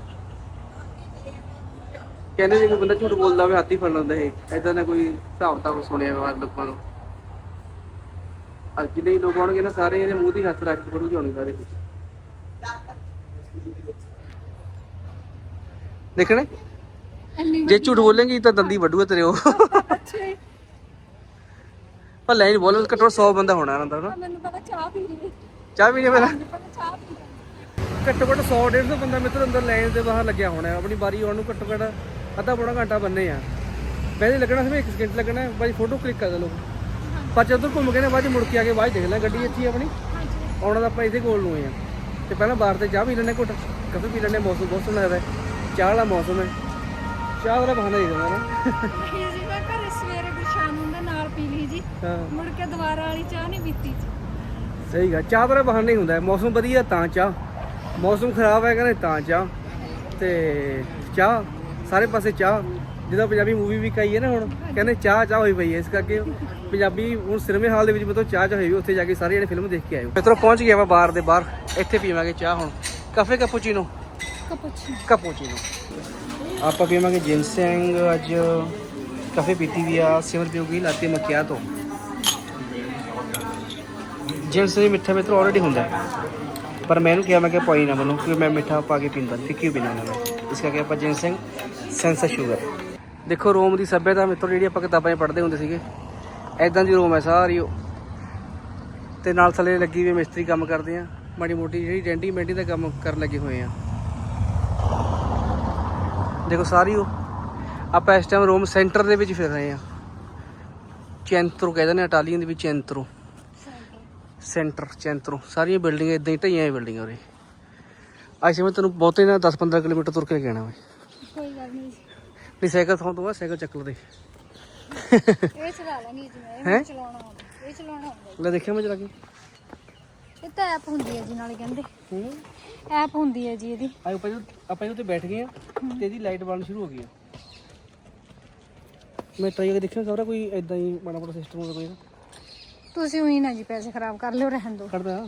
ਕਹਿੰਦੇ ਜੇ ਕੋਈ ਬੰਦਾ ਝੂਠ ਬੋਲਦਾ ਹੋਵੇ ਹੱਥ ਹੀ ਫੜ ਲੈਂਦਾ ਇਹ। ਐਦਾਂ ਦਾ ਕੋਈ ਹਿਸਾਬ ਤਾਂ ਸੁਣਿਆ ਹੋਇਆ ਲੋਕਾਂ ਨੂੰ। ਅੱਜ ਵੀ ਲੋਕ ਆਉਣਗੇ ਨਾ ਸਾਰੇ ਇਹਦੇ ਮੂੰਹ ਦੀ ਹੱਥ ਰੱਖ ਕੇ ਫੋਟੋ ਖਿਚਾਉਣੀ ਸਾਰੇ। ਦੇਖਣੇ? ਜੇ ਝੂਠ ਬੋਲੇਂਗੀ ਤਾਂ ਦੰਦੀ ਵੱਡੂਗਾ ਤੇਰੇ ਉਹ। ਪਰ ਲਾਈਨ ਬੋਲਣ ਘੱਟੋ 100 ਬੰਦਾ ਹੋਣਾ ਅੰਦਰ ਨਾ। ਮੈਨੂੰ ਪਤਾ ਚਾਹ ਪੀ ਲਈ ਚਾਹ ਨਹੀਂ ਮੇਰਾ ਚਾਹ ਪੀ ਲਈ ਘੱਟੋ ਘੱਟ 100 150 ਬੰਦਾ ਮਿੱਤਰ ਅੰਦਰ ਲਾਈਨ ਦੇ ਬਾਹਰ ਲੱਗਿਆ ਹੋਣਾ। ਆਪਣੀ ਵਾਰੀ ਆਉਣ ਨੂੰ ਘੱਟੋ ਘੱਟ ਅੱਧਾ ਪੌਣਾ ਘੰਟਾ ਬੰਨੇ ਆ। ਪਹਿਲੇ ਲੱਗਣਾ ਸੀ 1 ਸਕਿੰਟ ਲੱਗਣਾ ਬਾਈ ਫੋਟੋ ਕਲਿੱਕ ਕਰ ਲੋਕ ਪਰ ਜਦੋਂ ਘੁੰਮ ਕੇ ਨਾ ਬਾਅਦ ਮੁੜ ਕੇ ਆ ਕੇ ਬਾਅਦ ਦੇਖ ਲੈ ਗੱਡੀ ਇੱਥੇ ਆਪਣੀ। ਹਾਂਜੀ ਆਉਣਾ ਤਾਂ ਆਪਾਂ ਇਹਦੇ ਕੋਲ ਨੂੰ ਆ। ਤੇ ਪਹਿਲਾਂ ਬਾਹਰ ਤੇ ਚਾਹ ਪੀ ਲੈਣੇ ਘੁੱਟ ਕਾਫੀ ਪੀ ਲੈਣੇ ਮੌਸਮ ਬਹੁਤ ਸੋਹਣਾ ਹੈ। ਚਾਹ ਵਾਲਾ ਮੌਸਮ ਹੈ। ਚਾਹ ਦਾ ਬਹਾਨਾ ਹੀ ਦਿੰਦਾ ਨਾ। ਜੀ ਮੈਂ ਘਰੇ ਸਵੇਰੇ ਗੁਰਸ਼ਾਨ ਦੇ ਨਾਲ ਪੀ ਲਈ ਜੀ। ਮੁੜ ਕੇ ਦੁਬਾਰਾ ਵਾਲੀ ਚਾਹ ਨਹੀਂ ਪੀਤੀ ਸਹੀ ਗੱਲ ਚਾਹ ਦਾ ਬਹਾਨਾ ਹੀ ਹੁੰਦਾ ਹੈ। ਮੌਸਮ ਵਧੀਆ ਤਾਂ ਚਾਹ। ਮੌਸਮ ਖਰਾਬ ਹੈ ਕਹਿੰਦੇ ਤਾਂ ਚਾਹ। ਤੇ ਚਾਹ ਸਾਰੇ ਪਾਸੇ ਚਾਹ ਜਿਹਦਾ ਪੰਜਾਬੀ ਮੂਵੀ ਵੀ ਕਹੀ ਹੈ ਨਾ ਹੁਣ ਕਹਿੰਦੇ ਚਾਹ ਚਾਹ ਹੋਈ ਪਈ ਹੈ ਇਸ ਕਰਕੇ ਪੰਜਾਬੀ ਹੁਣ ਸਿਨੇਮੇ ਹਾਲ ਦੇ ਵਿੱਚ ਮਤਲਬ ਚਾਹ ਚਾਹ ਹੋਈ ਉੱਥੇ ਜਾ ਕੇ ਸਾਰੇ ਜਣੇ ਫਿਲਮ ਦੇਖ ਕੇ ਆਇਓ ਮਿੱਤਰੋ ਪਹੁੰਚ ਗਿਆ ਵਾ ਬਾਰ ਦੇ ਬਾਹਰ ਇੱਥੇ ਪੀਵਾਂਗੇ ਚਾਹ ਹੁਣ। ਕਾਫੇ ਕੈਪੂਚੀਨੋ ਕਪੂਚੀ ਕੈਪੂਚੀਨੋ ਆਪਾਂ ਪੀਵਾਂਗੇ ਜਿੰਸੈਂਗ ਅੱਜ ਕਾਫੇ ਪੀਤੀ ਵੀ ਆ ਸਿਮਰ ਪੀਊਗੀ ਲਾਤੇ ਮਕਿਆਤੋ ਜਿੰਸੈਂਗ ਮਿੱਠਾ ਮਿੱਤਰੋ ਆਲਰੇਡੀ ਹੁੰਦਾ। ਪਰ ਮੈਂ ਇਹਨੂੰ ਕਿਹਾ ਮੈਂ ਕਿ ਪਾਈ ਨਾ ਮੈਨੂੰ ਕਿਉਂਕਿ ਮੈਂ ਮਿੱਠਾ ਪਾ ਕੇ ਪੀਂਦਾ ਫਿੱਕੀ ਪੀਣਾ ਨਾ ਮੈਂ ਇਸ ਕਰਕੇ ਆਪਾਂ ਜਿੰਸੈਂਗ ਸੈਂਸਾ ਸ਼ੂਗਰ। ਦੇਖੋ ਰੋਮ ਦੀ ਸੱਭਿਅਤਾ ਮਿੱਤਰੋ ਜਿਹੜੀ ਆਪਾਂ ਕਿਤਾਬਾਂ 'ਚ ਪੜ੍ਹਦੇ ਹੁੰਦੇ ਸੀਗੇ ਐਦਾਂ ਦੀ ਰੋਮ ਹੈ ਸਾਰੀ ਉਹ। ਤੇ ਨਾਲ ਥੱਲੇ ਲੱਗੀ ਵੀ ਮਿਸਤਰੀ ਕੰਮ ਕਰਦੇ ਆ ਮਾੜੀ ਮੋਟੀ ਜਿਹੜੀ ਡੈਂਟੀ ਮੈਂਟੀ ਦਾ ਕੰਮ ਕਰਨ ਲੱਗੇ ਹੋਏ ਆ। ਦੇਖੋ ਸਾਰੀ ਉਹ। ਆਪਾਂ ਇਸ ਟਾਈਮ ਰੋਮ ਸੈਂਟਰ ਦੇ ਵਿੱਚ ਫਿਰ ਰਹੇ ਆ। ਚੈਂਤਰੋ ਕਹਿੰਦੇ ਨੇ ਇਟਾਲੀਅਨ ਦੇ ਵਿੱਚ ਚੈਂਤਰੋ। ਸੈਂਟਰ। ਚੈਂਤਰੋ। ਸਾਰੀਆਂ ਬਿਲਡਿੰਗਾਂ ਇਦਾਂ ਹੀ ਢਈਆਂ ਬਿਲਡਿੰਗਾਂ ਉਰੇ। ਅੱਜ ਮੈਂ ਤੈਨੂੰ ਬਹੁਤੇ ਨਾ 10-15 ਕਿਲੋਮੀਟਰ ਤੁਰ ਕੇ ਕਹਿਣਾ ਵੇ ਕੋਈ ਗੱਲ ਨਹੀਂ ਨਹੀਂ ਸਾਈਕਲ ਤੋਂ ਤੋਂ ਬਾਅਦ ਸਾਈਕਲ ਚੱਕ ਲਦੇ ਇਹ ਚਲਾ ਲਾਂਗੀ ਜੀ ਮੈਂ ਇਹ ਹੈਂ? ਮੈਨੂੰ ਚਲਾਉਣਾ ਆਉਂਦਾ ਇਹ ਚਲਾਉਣਾ ਆਉਂਦਾ ਲੈ ਦੇਖਿਆ ਮੈਂ ਚਲਾ ਕੇ। ਇਹ ਤਾਂ ਐਪ ਹੁੰਦੀ ਹੈ ਜੀ ਨਾਲੇ ਕਹਿੰਦੇ। ਹੂੰ। ਐਪ ਹੁੰਦੀ ਹੈ ਜੀ ਇਹਦੀ। ਆਏ ਆਪਾਂ ਜਦੋਂ ਆਪਾਂ ਇਹਦੇ ਉੱਤੇ ਬੈਠ ਗਏ ਆ ਤੇ ਇਹਦੀ ਲਾਈਟ ਬਲਣ ਸ਼ੁਰੂ ਹੋ ਗਈ ਆ। ਮੈਂ ਟਰਾਈ ਕਰਕੇ ਦੇਖਿਆ ਸਾਰਾ ਕੋਈ ਇਦਾਂ ਹੀ ਮਾੜਾ ਮੋਟਾ ਸਿਸਟਮ ਹੋਵੇ ਕੋਈ ਨਾ। ਤੁਸੀਂ ਉਹੀ ਨਾ ਜੀ ਪੈਸੇ ਖਰਾਬ ਕਰ ਲਿਓ ਰਹਿਣ ਦਿਓ। ਕੱਢਦਾ।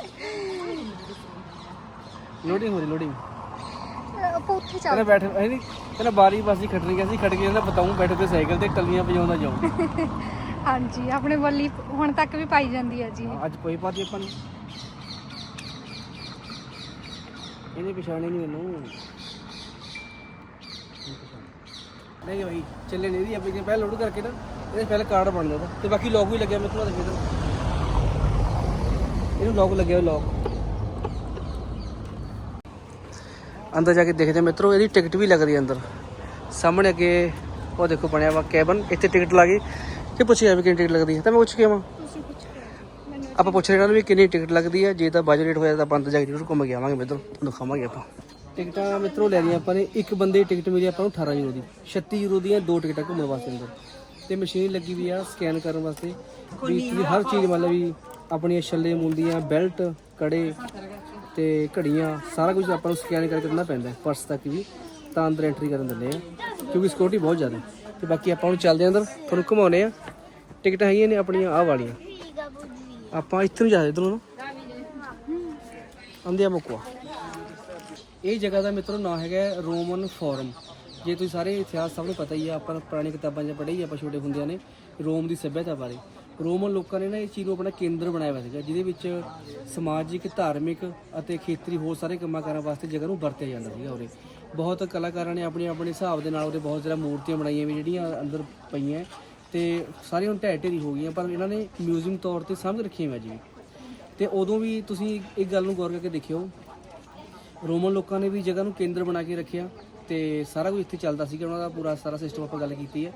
ਲੋਡਿੰਗ ਹੋ ਰਹੀ ਲੋਡਿੰਗ ਆਪਾਂ ਉੱਥੇ ਚੱਲ ਕਹਿੰਦਾ ਬੈਠ ਨਹੀਂ ਕਹਿੰਦਾ ਬਾਰੀ ਬਾਸੀ ਖੱਟਣੀ ਕਹਿੰਦੀ ਖੜ ਕੇ ਕਹਿੰਦਾ ਬਤਾਉਂ ਬੈਠ ਕੇ ਸਾਈਕਲ ਤੇ ਟੱਲੀਆਂ ਵਜਾਉਂਦਾ ਜਾਉਂ ਹਾਂਜੀ ਆਪਣੇ ਵੱਲੀ ਹੁਣ ਤੱਕ ਵੀ ਪਾਈ ਜਾਂਦੀ ਹੈ ਜੀ ਅੱਜ ਪਈ ਪਾਤੀ ਆਪਾਂ ਨੇ? ਇਹਨੇ ਪਛਾਣੇ ਨਹੀਂ ਮੈਨੂੰ। ਨਹੀਂ ਭਾਈ ਚੱਲੇ ਨਹੀਂ ਦੀ ਆਪਣੀ ਪਹਿਲਾਂ ਲੋਡ ਕਰਕੇ ਨਾ ਇਹਦੇ ਪਹਿਲਾਂ ਕਾਰਡ ਬਣ ਜਾਂਦਾ। ਤੇ ਬਾਕੀ ਲੌਗ ਵੀ ਲੱਗਿਆ ਮੇਰੇ ਤੋਂ ਦੇਖੇ ਤਾਂ ਇਹਨੂੰ ਲੌਗ ਲੱਗਿਆ ਲੌਗ ਅੰਦਰ ਜਾ ਕੇ ਦੇਖਦੇ ਹਾਂ। ਮਿੱਤਰੋ ਇਹਦੀ ਟਿਕਟ ਵੀ ਲੱਗ ਰਹੀ ਹੈ ਅੰਦਰ। ਸਾਹਮਣੇ ਅੱਗੇ ਉਹ ਦੇਖੋ ਬਣਿਆ ਵਾ ਕੈਬਨ। ਇੱਥੇ ਟਿਕਟ ਲਾ ਕੇ ਕਿ ਪੁੱਛਿਆ ਵੀ ਕਿੰਨੀ ਟਿਕਟ ਲੱਗਦੀ ਹੈ। ਤਾਂ ਮੈਂ ਪੁੱਛ ਕੇ ਆਵਾਂ। ਆਪਾਂ ਪੁੱਛ ਨੂੰ ਵੀ ਕਿੰਨੀ ਟਿਕਟ ਲੱਗਦੀ ਹੈ। ਜੇ ਤਾਂ ਬਜਟ ਰੇਟ ਹੋਇਆ ਤਾਂ ਆਪਾਂ ਅੰਦਰ ਜਾ ਕੇ ਜ਼ਰੂਰ ਘੁੰਮ ਕੇ ਆਵਾਂਗੇ ਮਿੱਤਰੋ। ਦਿਖਾਵਾਂਗੇ ਆਪਾਂ। ਟਿਕਟਾਂ ਮਿੱਤਰੋ ਲੈ ਲਈਆਂ ਆਪਾਂ ਨੇ। ਇੱਕ ਬੰਦੇ ਦੀ ਟਿਕਟ ਮਿਲੀ ਆਪਾਂ ਨੂੰ 18 ਯੂਰੋ ਦੀ। 36 ਯੂਰੋ ਦੀਆਂ ਦੋ ਟਿਕਟਾਂ ਘੁੰਮਣ ਵਾਸਤੇ ਅੰਦਰ। ਤੇ ਮਸ਼ੀਨ ਲੱਗੀ ਵੀ ਆ ਸਕੈਨ ਕਰਨ ਵਾਸਤੇ। ਵੀ ਤੁਸੀਂ ਹਰ ਚੀਜ਼ ਮਤਲਬ ਵੀ ਆਪਣੀਆਂ ਛੱਲੇ ਮੁੰਦੀਆਂ ਬੈਲਟ ਕੜੇ। ਤੇ ਘੜੀਆਂ, ਸਾਰਾ ਕੁਝ ਆਪਾਂ ਨੂੰ ਸਕੈਨ ਕਰਕੇ ਕਰਨਾ ਪੈਂਦਾ ਪਰਸ ਤੱਕ ਵੀ। ਤਾਂ ਅੰਦਰ ਐਂਟਰੀ ਕਰਨ ਦਿੰਦੇ ਆ ਕਿਉਂਕਿ ਸਿਕਿਉਰਿਟੀ ਬਹੁਤ ਜ਼ਿਆਦਾ ਤੇ ਬਾਕੀ ਆਪਾਂ ਹੁਣ ਚੱਲਦੇ ਆ ਅੰਦਰ, ਤੁਹਾਨੂੰ ਘੁਮਾਉਨੇ ਆ ਟਿਕਟਾਂ ਹੈਗੀਆਂ ਨੇ ਆਪਣੀਆਂ, ਆਹ ਵਾਲੀਆਂ। ਆਪਾਂ ਇੱਥੇ ਨੂੰ ਜਾ ਇਧਰੋਂ ਨਾ। ਅੰਦਿਆ ਮੁਕਵਾ ਇਹ ਜਗ੍ਹਾ ਦਾ ਮਿੱਤਰੋ ਨਾਂ ਹੈਗਾ ਰੋਮਨ ਫੋਰਮ। ਜੇ ਤੁਸੀਂ ਸਾਰੇ ਇਤਿਹਾਸ ਸਭ ਨੂੰ ਪਤਾ ਹੀ ਆ ਆਪਾਂ ਪੁਰਾਣੀ ਕਿਤਾਬਾਂ 'ਚ ਪੜ੍ਹੀ ਆਪਾਂ ਛੋਟੇ ਹੁੰਦਿਆਂ ਨੇ, ਰੋਮ ਦੀ ਸੱਭਿਅਤਾ ਬਾਰੇ। ਰੋਮਨ ਲੋਕਾਂ ਨੇ ਨਾ ਇਸ ਚੀਜ਼ ਨੂੰ ਆਪਣਾ ਕੇਂਦਰ ਬਣਾਇਆ ਹੋਇਆ ਸੀਗਾ, ਜਿਹਦੇ ਵਿੱਚ ਸਮਾਜਿਕ, ਧਾਰਮਿਕ ਅਤੇ ਖੇਤਰੀ ਹੋਰ ਸਾਰੇ ਕੰਮਾਂ ਕਾਰਾਂ ਵਾਸਤੇ ਜਗ੍ਹਾ ਨੂੰ ਵਰਤਿਆ ਜਾਂਦਾ ਸੀਗਾ ਉਰੇ। ਬਹੁਤ ਕਲਾਕਾਰਾਂ ਨੇ ਆਪਣੇ ਆਪਣੇ ਹਿਸਾਬ ਦੇ ਨਾਲ ਉਹਦੇ ਬਹੁਤ ਜ਼ਿਆਦਾ ਮੂਰਤੀਆਂ ਬਣਾਈਆਂ ਵੀ ਜਿਹੜੀਆਂ ਅੰਦਰ ਪਈਆਂ ਤੇ ਸਾਰੀਆਂ ਹੁਣ ਢਹਿ ਢੇਰੀ ਹੋ ਗਈਆਂ, ਪਰ ਇਹਨਾਂ ਨੇ ਮਿਊਜ਼ੀਅਮ ਤੌਰ ਤੇ ਸਾਂਭ ਰੱਖੀਆਂ ਹੋਈਆਂ ਜੀ। ਤੇ ਉਦੋਂ ਵੀ ਤੁਸੀਂ ਇੱਕ ਗੱਲ ਨੂੰ ਗੌਰ ਕਰਕੇ ਦੇਖਿਓ, ਰੋਮਨ ਲੋਕਾਂ ਨੇ ਵੀ ਜਗ੍ਹਾ ਨੂੰ ਕੇਂਦਰ ਬਣਾ ਕੇ ਰੱਖਿਆ ਤੇ ਸਾਰਾ ਕੁਝ ਇੱਥੇ ਚੱਲਦਾ ਸੀਗਾ, ਉਹਨਾਂ ਦਾ ਪੂਰਾ ਸਾਰਾ ਸਿਸਟਮ ਆਪਾਂ ਗੱਲ ਕੀਤੀ ਹੈ।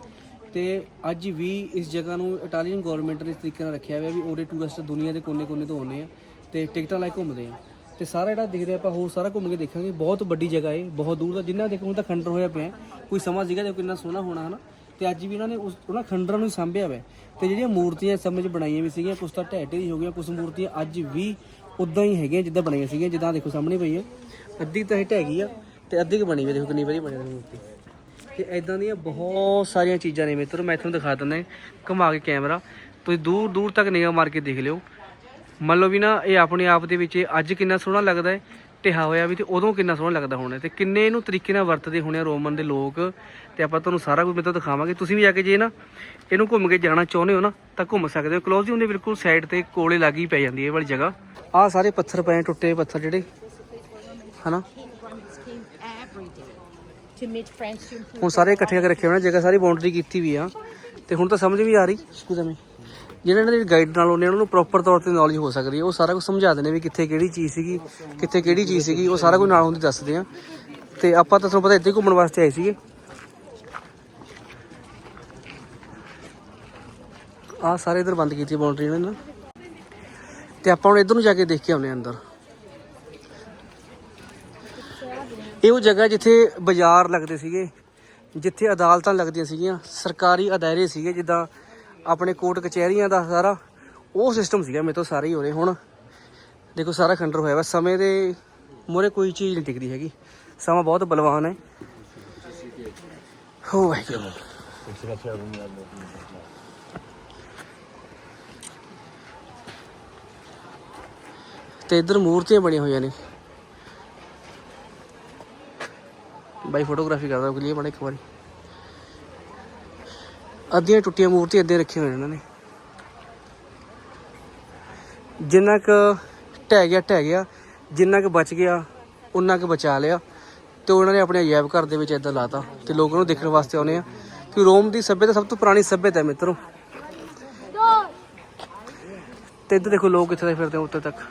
ਤੇ ਅੱਜ ਵੀ ਇਸ ਜਗ੍ਹਾ ਨੂੰ ਇਟਾਲੀਅਨ ਗਵਰਨਮੈਂਟ ਨੇ ਇਸ ਤਰੀਕੇ ਨਾਲ ਰੱਖਿਆ ਹੋਇਆ ਵੀ ਉਹਦੇ ਟੂਰਿਸਟ ਦੁਨੀਆ ਦੇ ਕੋਨੇ-ਕੋਨੇ ਤੋਂ ਆਉਂਦੇ ਆ ਤੇ ਟਿਕਟਾਂ ਲੈ ਘੁੰਮਦੇ ਆ। ਤੇ ਸਾਰਾ ਜਿਹੜਾ ਦੇਖਦੇ ਆਪਾਂ ਹੋਰ ਸਾਰਾ ਘੁੰਮ ਕੇ ਦੇਖਾਂਗੇ, ਬਹੁਤ ਵੱਡੀ ਜਗ੍ਹਾ ਹੈ ਬਹੁਤ ਦੂਰ ਦਾ, ਜਿੰਨਾ ਦੇਖੋ ਹੁਣ ਤਾਂ ਖੰਡਰ ਹੋਇਆ ਪਿਆ। ਕੋਈ ਸਮਾਂ ਸੀਗਾ ਜੋ ਕਿੰਨਾ ਸੋਹਣਾ ਹੋਣਾ, ਹਨਾ? ਤੇ ਅੱਜ ਵੀ ਇਹਨਾਂ ਨੇ ਉਸ ਉਹਨਾਂ ਖੰਡਰਾਂ ਨੂੰ ਹੀ ਸਾਂਭਿਆ ਹੋਇਆ ਹੈ। ਤੇ ਜਿਹੜੀਆਂ ਮੂਰਤੀਆਂ ਸਮੇਂ 'ਚ ਬਣਾਈਆਂ ਵੀ ਸੀਗੀਆਂ ਕੁਝ ਤਾਂ ਢਹਿ ਢੇਰੀ ਹੋ ਗਈਆਂ ਕੁਝ ਮੂਰਤੀਆਂ ਅੱਜ ਵੀ ਉਦਾਂ ਹੀ ਹੈਗੀਆਂ ਜਿੱਦਾਂ ਬਣਾਈਆਂ ਸੀਗੀਆਂ, ਜਿੱਦਾਂ ਦੇਖੋ ਸਾਹਮਣੇ ਪਈ ਹੈ ਅੱਧੀ ਤਾਂ ਢਹਿ ਗਈ ਆ, ਤੇ ਅੱਧੀ ਕੁ ਬਣੀ ਵੀ ਦੇਖੋ ਕਿੰਨੀ ਵਧੀਆ ਬਣੀ ਮੂਰਤੀ। ਤੇ ਐਦਾਂ ਦੀਆਂ ਬਹੁਤ ਸਾਰੀਆਂ ਚੀਜ਼ਾਂ ਨੇ ਮਿੱਤਰੋ, ਮੈਂ ਤੁਹਾਨੂੰ ਦਿਖਾ ਦਿੰਦਾ ਘੁਮਾ ਕੇ ਕੈਮਰਾ। ਤੁਸੀਂ ਦੂਰ ਦੂਰ ਤੱਕ ਨਿਗਾਹ ਮਾਰ ਕੇ ਦੇਖ ਲਿਓ। ਮੰਨ ਲਓ ਵੀ ਨਾ, ਇਹ ਆਪਣੇ ਆਪ ਦੇ ਵਿੱਚ ਅੱਜ ਕਿੰਨਾ ਸੋਹਣਾ ਲੱਗਦਾ ਹੈ ਢਿਹਾ ਹੋਇਆ ਵੀ ਤੇ ਉਦੋਂ ਕਿੰਨਾ ਸੋਹਣਾ ਲੱਗਦਾ ਹੋਣਾ ਤੇ ਕਿੰਨੇ ਇਹਨੂੰ ਤਰੀਕੇ ਨਾਲ ਵਰਤਦੇ ਹੋਣੇ ਆ ਰੋਮਨ ਦੇ ਲੋਕ। ਤੇ ਆਪਾਂ ਤੁਹਾਨੂੰ ਸਾਰਾ ਕੁਝ ਮੇਤੋਂ ਦਿਖਾਵਾਂਗੇ। ਤੁਸੀਂ ਵੀ ਜਾ ਕੇ ਜੇ ਨਾ ਇਹਨੂੰ ਘੁੰਮ ਕੇ ਜਾਣਾ ਚਾਹੁੰਦੇ ਹੋ ਨਾ, ਤਾਂ ਘੁੰਮ ਸਕਦੇ ਹੋ। ਕਲੋਜ਼ ਹੀ ਹੁੰਦੇ ਬਿਲਕੁਲ ਸਾਈਡ ਤੇ ਕੋਲੇ ਲੱਗ ਹੀ ਪੈ ਜਾਂਦੀ ਹੈ ਇਹ ਵਾਲੀ ਜਗ੍ਹਾ। ਆਹ ਸਾਰੇ ਪੱਥਰ ਪਏ ਟੁੱਟੇ ਪੱਥਰ ਜਿਹੜੇ। ਹਨਾ? To meet friends to improve ਹੁਣ ਸਾਰੇ ਇਕੱਠੇ ਕਰਕੇ ਰੱਖੇ ਹੋਏ ਨੇ ਜਗ੍ਹਾ ਸਾਰੀ ਬਾਉਂਡਰੀ ਕੀਤੀ ਵੀ ਆ ਤੇ ਹੁਣ ਤਾਂ ਸਮਝ ਵੀ ਆ ਰਹੀ। ਸਕੂਲ में ਜਿਹੜੇ ਇਹਨਾਂ ਦੇ ਗਾਈਡ ਨਾਲ ਆ, ਉਹਨਾਂ ਨੂੰ ਪ੍ਰੋਪਰ ਤੌਰ ਤੇ ਨੌਲੇਜ ਹੋ ਸਕਦੀ ਹੈ ਉਹ ਸਾਰਾ ਕੁਝ ਸਮਝਾਉਂਦੇ ਨੇ ਵੀ ਕਿੱਥੇ ਕਿਹੜੀ ਚੀਜ਼ ਸੀਗੀ ਕਿੱਥੇ ਕਿਹੜੀ ਚੀਜ਼ ਸੀਗੀ ਉਹ ਸਾਰਾ ਕੁਝ ਨਾਲ ਹੁੰਦੀ ਦੱਸਦੇ ਆ। ਤੇ ਆਪਾਂ ਤਾਂ ਤੁਹਾਨੂੰ ਪਤਾ ਇੱਥੇ ਘੁੰਮਣ ਵਾਸਤੇ ਆਏ ਸੀਗੇ। ਆ ਸਾਰੇ ਇਧਰ ਬੰਦ ਕੀਤੀ ਬਾਉਂਡਰੀ ਇਹਨਾਂ ਨੇ ਨਾ। ਤੇ ਆਪਾਂ ਹੁਣ ਇਧਰ ਨੂੰ ਜਾ ਕੇ ਦੇਖ ਕੇ ਆਉਨੇ ਅੰਦਰ। ਇਹ ਉਹ ਜਗ੍ਹਾ ਜਿੱਥੇ ਬਾਜ਼ਾਰ ਲੱਗਦੇ ਸੀਗੇ, ਜਿੱਥੇ ਅਦਾਲਤਾਂ ਲੱਗਦੀਆਂ ਸੀਗੀਆਂ, ਸਰਕਾਰੀ ਅਦਾਰੇ ਸੀਗੇ ਜਿੱਦਾਂ ਆਪਣੇ ਕੋਰਟ ਕਚਹਿਰੀਆਂ ਦਾ ਸਾਰਾ, ਉਹ ਸਿਸਟਮ ਸੀਗਾ ਮੇਰੇ ਤੋਂ ਸਾਰੇ ਹੀ ਹੋ ਰਹੇ ਹੁਣ ਦੇਖੋ ਸਾਰਾ ਖੰਡਰ ਹੋਇਆ ਵਾ, ਸਮੇਂ ਦੇ ਮੋਰੇ ਕੋਈ ਚੀਜ਼ ਨਹੀਂ ਟਿਕਦੀ ਹੈਗੀ। ਸਮਾਂ ਬਹੁਤ ਬਲਵਾਨ ਹੈ। ਹੋ ਵਾਹਿਗੁਰੂ। ਤੇ ਇੱਧਰ ਮੂਰਤੀਆਂ ਬਣੀਆਂ ਹੋਈਆਂ ਨੇ। ਬਾਈ ਫੋਟੋਗ੍ਰਾਫੀ ਕਰਦਾ ਉਹ ਲਈ ਬੜਾ ਇੱਕ ਵਾਰੀ। ਅੱਧੀਆਂ ਟੁੱਟੀਆਂ ਮੂਰਤੀਆਂ ਅੱਧੇ ਰੱਖੀਆਂ ਹੋਈਆਂ ਇਹਨਾਂ ਨੇ। ਜਿੰਨਾ ਕੁ ਢਹਿ ਗਿਆ ਢਹਿ ਗਿਆ, ਜਿੰਨਾ ਕੁ ਬਚ ਗਿਆ ਉਹਨਾਂ ਕੁ ਬਚਾ ਲਿਆ ਤੇ ਉਹਨਾਂ ਨੇ ਆਪਣੇ ਅਜਾਇਬ ਘਰ ਦੇ ਵਿੱਚ ਇਦਾਂ ਲਾਤਾ ਤੇ ਲੋਕਾਂ ਨੂੰ ਦੇਖਣ ਵਾਸਤੇ ਆਉਨੇ ਆ ਕਿ ਰੋਮ ਦੀ ਸੱਭਿਅਤਾ ਸਭ ਤੋਂ ਪੁਰਾਣੀ ਸੱਭਿਅਤਾ ਹੈ ਮਿੱਤਰੋ। ਤੇ ਇੱਧਰ ਦੇਖੋ ਲੋਕ ਕਿੱਥੇ ਫਿਰਦੇ ਆ ਉੱਤੇ ਤੱਕ।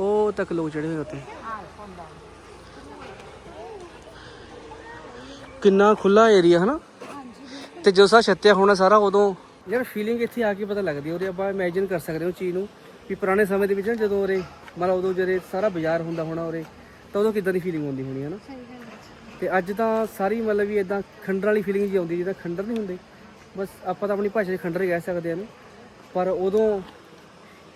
ਉਹ ਤੱਕ ਲੋਕ ਚੜੇ ਹੋਏ ਉੱਤੇ ਕਿੰਨਾ ਖੁੱਲਾ ਏਰੀਆ ਹਨਾ? ਤੇ ਜਦੋਂ ਸਾ ਛੱਤਿਆ ਹੋਣਾ ਸਾਰਾ ਉਦੋਂ। ਯਾਰ ਫੀਲਿੰਗ ਇੱਥੇ ਆ ਕੇ ਪਤਾ ਲੱਗਦੀ ਉਹਦੇ ਆਪਾਂ ਇਮੇਜਿਨ ਕਰ ਸਕਦੇ ਹਾਂ ਉਹ ਚੀਜ਼ ਨੂੰ ਵੀ ਪੁਰਾਣੇ ਸਮੇਂ ਦੇ ਵਿੱਚ ਨਾ ਜਦੋਂ ਉਰੇ ਮਤਲਬ ਉਦੋਂ ਜਿਹੜੇ ਸਾਰਾ ਬਾਜ਼ਾਰ ਹੁੰਦਾ ਹੋਣਾ ਉਰੇ ਤਾਂ ਉਦੋਂ ਕਿੱਦਾਂ ਦੀ ਫੀਲਿੰਗ ਹੁੰਦੀ ਹੋਣੀ ਹੈ ਨਾ। ਤੇ ਅੱਜ ਤਾਂ ਸਾਰੀ ਮਤਲਬ ਵੀ ਇਦਾਂ ਖੰਡਰ ਵਾਲੀ ਫੀਲਿੰਗ ਜੀ ਆਉਂਦੀ ਜਿੱਦਾਂ ਖੰਡਰ ਨਹੀਂ ਹੁੰਦੇ। ਬਸ ਆਪਾਂ ਤਾਂ ਆਪਣੀ ਭਾਸ਼ਾ 'ਚ ਖੰਡਰ ਹੀ ਕਹਿ ਸਕਦੇ ਹਾਂ ਇਹਨੂੰ। ਪਰ ਉਦੋਂ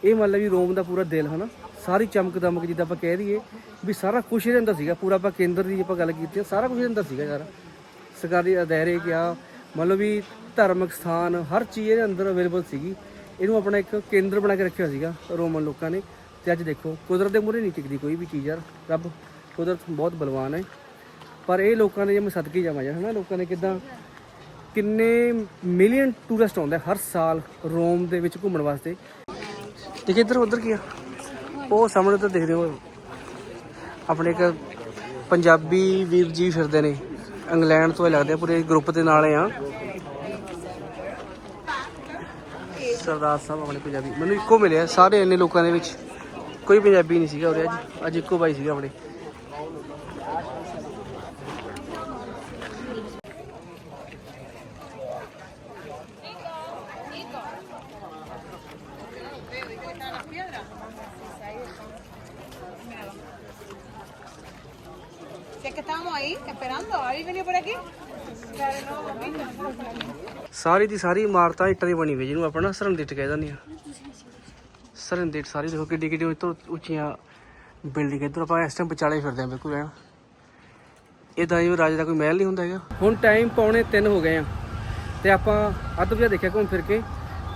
ਇਹ ਮਤਲਬ ਵੀ ਰੋਮ ਦਾ ਪੂਰਾ ਦਿਲ ਹਨਾ? ਸਾਰੀ ਚਮਕ ਦਮਕ ਜਿੱਦਾਂ ਆਪਾਂ ਕਹਿ ਦਈਏ ਵੀ ਸਾਰਾ ਕੁਝ ਇਹਦੇ ਅੰਦਰ ਸੀਗਾ ਪੂਰਾ ਆਪਾਂ ਕੇਂਦਰ ਦੀ ਆਪਾਂ ਗੱਲ ਕੀਤੀ ਸਾਰਾ ਕੁਝ ਇਹਦੇ ਅੰਦਰ ਸੀਗਾ ਯਾਰ। ਸਰਕਾਰੀ ਅਦਾਰੇ ਕਿਆ ਮਤਲਬ ਵੀ ਧਾਰਮਿਕ ਸਥਾਨ, ਹਰ ਚੀਜ਼ ਇਹਦੇ ਅੰਦਰ ਅਵੇਲੇਬਲ ਸੀਗੀ। ਇਹਨੂੰ ਆਪਣਾ ਇੱਕ ਕੇਂਦਰ ਬਣਾ ਕੇ ਰੱਖਿਆ ਸੀਗਾ ਰੋਮਨ ਲੋਕਾਂ ਨੇ। ਤੇ ਅੱਜ ਦੇਖੋ, ਕੁਦਰਤ ਦੇ ਮੂਹਰੇ ਨਹੀਂ ਟਿਕਦੀ ਕੋਈ ਵੀ ਚੀਜ਼ ਯਾਰ, ਰੱਬ ਕੁਦਰਤ ਬਹੁਤ ਬਲਵਾਨ ਹੈ। ਪਰ ਇਹ ਲੋਕਾਂ ਨੇ ਜੇ ਮੈਂ ਸਦਕੇ ਜਾਵਾਂ ਯਾਰ ਹਨਾ, ਲੋਕਾਂ ਨੇ ਕਿਦਾਂ ਕਿੰਨੇ ਮਿਲੀਅਨ ਟੂਰਿਸਟ ਆਉਂਦੇ ਹਰ ਸਾਲ ਰੋਮ ਦੇ ਵਿੱਚ ਘੁੰਮਣ ਵਾਸਤੇ। ਦੇਖੇ ਇੱਧਰ, ਉੱਧਰ ਕੀ ਆ? ਉਹ ਸਾਹਮਣੇ ਤੋਂ ਦੇਖਦੇ ਹੋ। ਆਪਣੇ ਇੱਕ ਪੰਜਾਬੀ ਵੀਰ ਜੀ ਫਿਰਦੇ ਨੇ। ਇੰਗਲੈਂਡ ਤੋਂ ਇਹ ਲੱਗਦੇ ਆ, ਪੂਰੇ ਗਰੁੱਪ ਦੇ ਨਾਲ ਆ। ਸਰਦਾਰ ਸਾਹਿਬ ਆਪਣੇ ਪੰਜਾਬੀ, ਮੈਨੂੰ ਇੱਕੋ ਮਿਲਿਆ, ਸਾਰੇ ਇੰਨੇ ਲੋਕਾਂ ਦੇ ਵਿੱਚ। ਕੋਈ ਪੰਜਾਬੀ ਨਹੀਂ ਸੀਗਾ ਉਰੇ, ਅੱਜ ਅੱਜ ਇੱਕੋ ਬਾਈ ਸੀਗਾ ਆਪਣੇ। Si que estábamos ahí esperando, ¿habéis venido por aquí? Claro, no, ਸਾਰੀ ਦੀ ਸਾਰੀ ਇਮਾਰਤਾਂ ਇੱਟਾਂ ਦੀ ਬਣੀ ਹੋਈ ਜਿਹਨੂੰ ਆਪਣਾ ਨਾ ਸਰੰਦਿੱਟ ਕਹਿ ਦਿੰਦੇ ਆ ਸਰੰਦਿੱਟ ਸਾਰੀ ਦੇਖੋ ਕਿੱਡੀ ਕਿੱਡੀ ਉੱਤੋਂ ਉੱਚੀਆਂ ਬਿਲਡਿੰਗ ਇੱਧਰ ਆਪਾਂ ਇਸ ਟਾਈਮ ਵਿਚਾਲੇ ਫਿਰਦੇ ਆ ਬਿਲਕੁਲ ਐਨ ਇਦਾਂ ਜਿਵੇਂ ਰਾਜੇ ਦਾ ਕੋਈ ਮਹਿਲ ਨਹੀਂ ਹੁੰਦਾ ਹੈਗਾ। ਹੁਣ ਟਾਈਮ ਪੌਣੇ 3 ਹੋ ਗਏ ਆ। ਤੇ ਆਪਾਂ ਅੱਧ ਵਜੇ ਦੇਖਿਆ ਘੁੰਮ ਫਿਰ ਕੇ।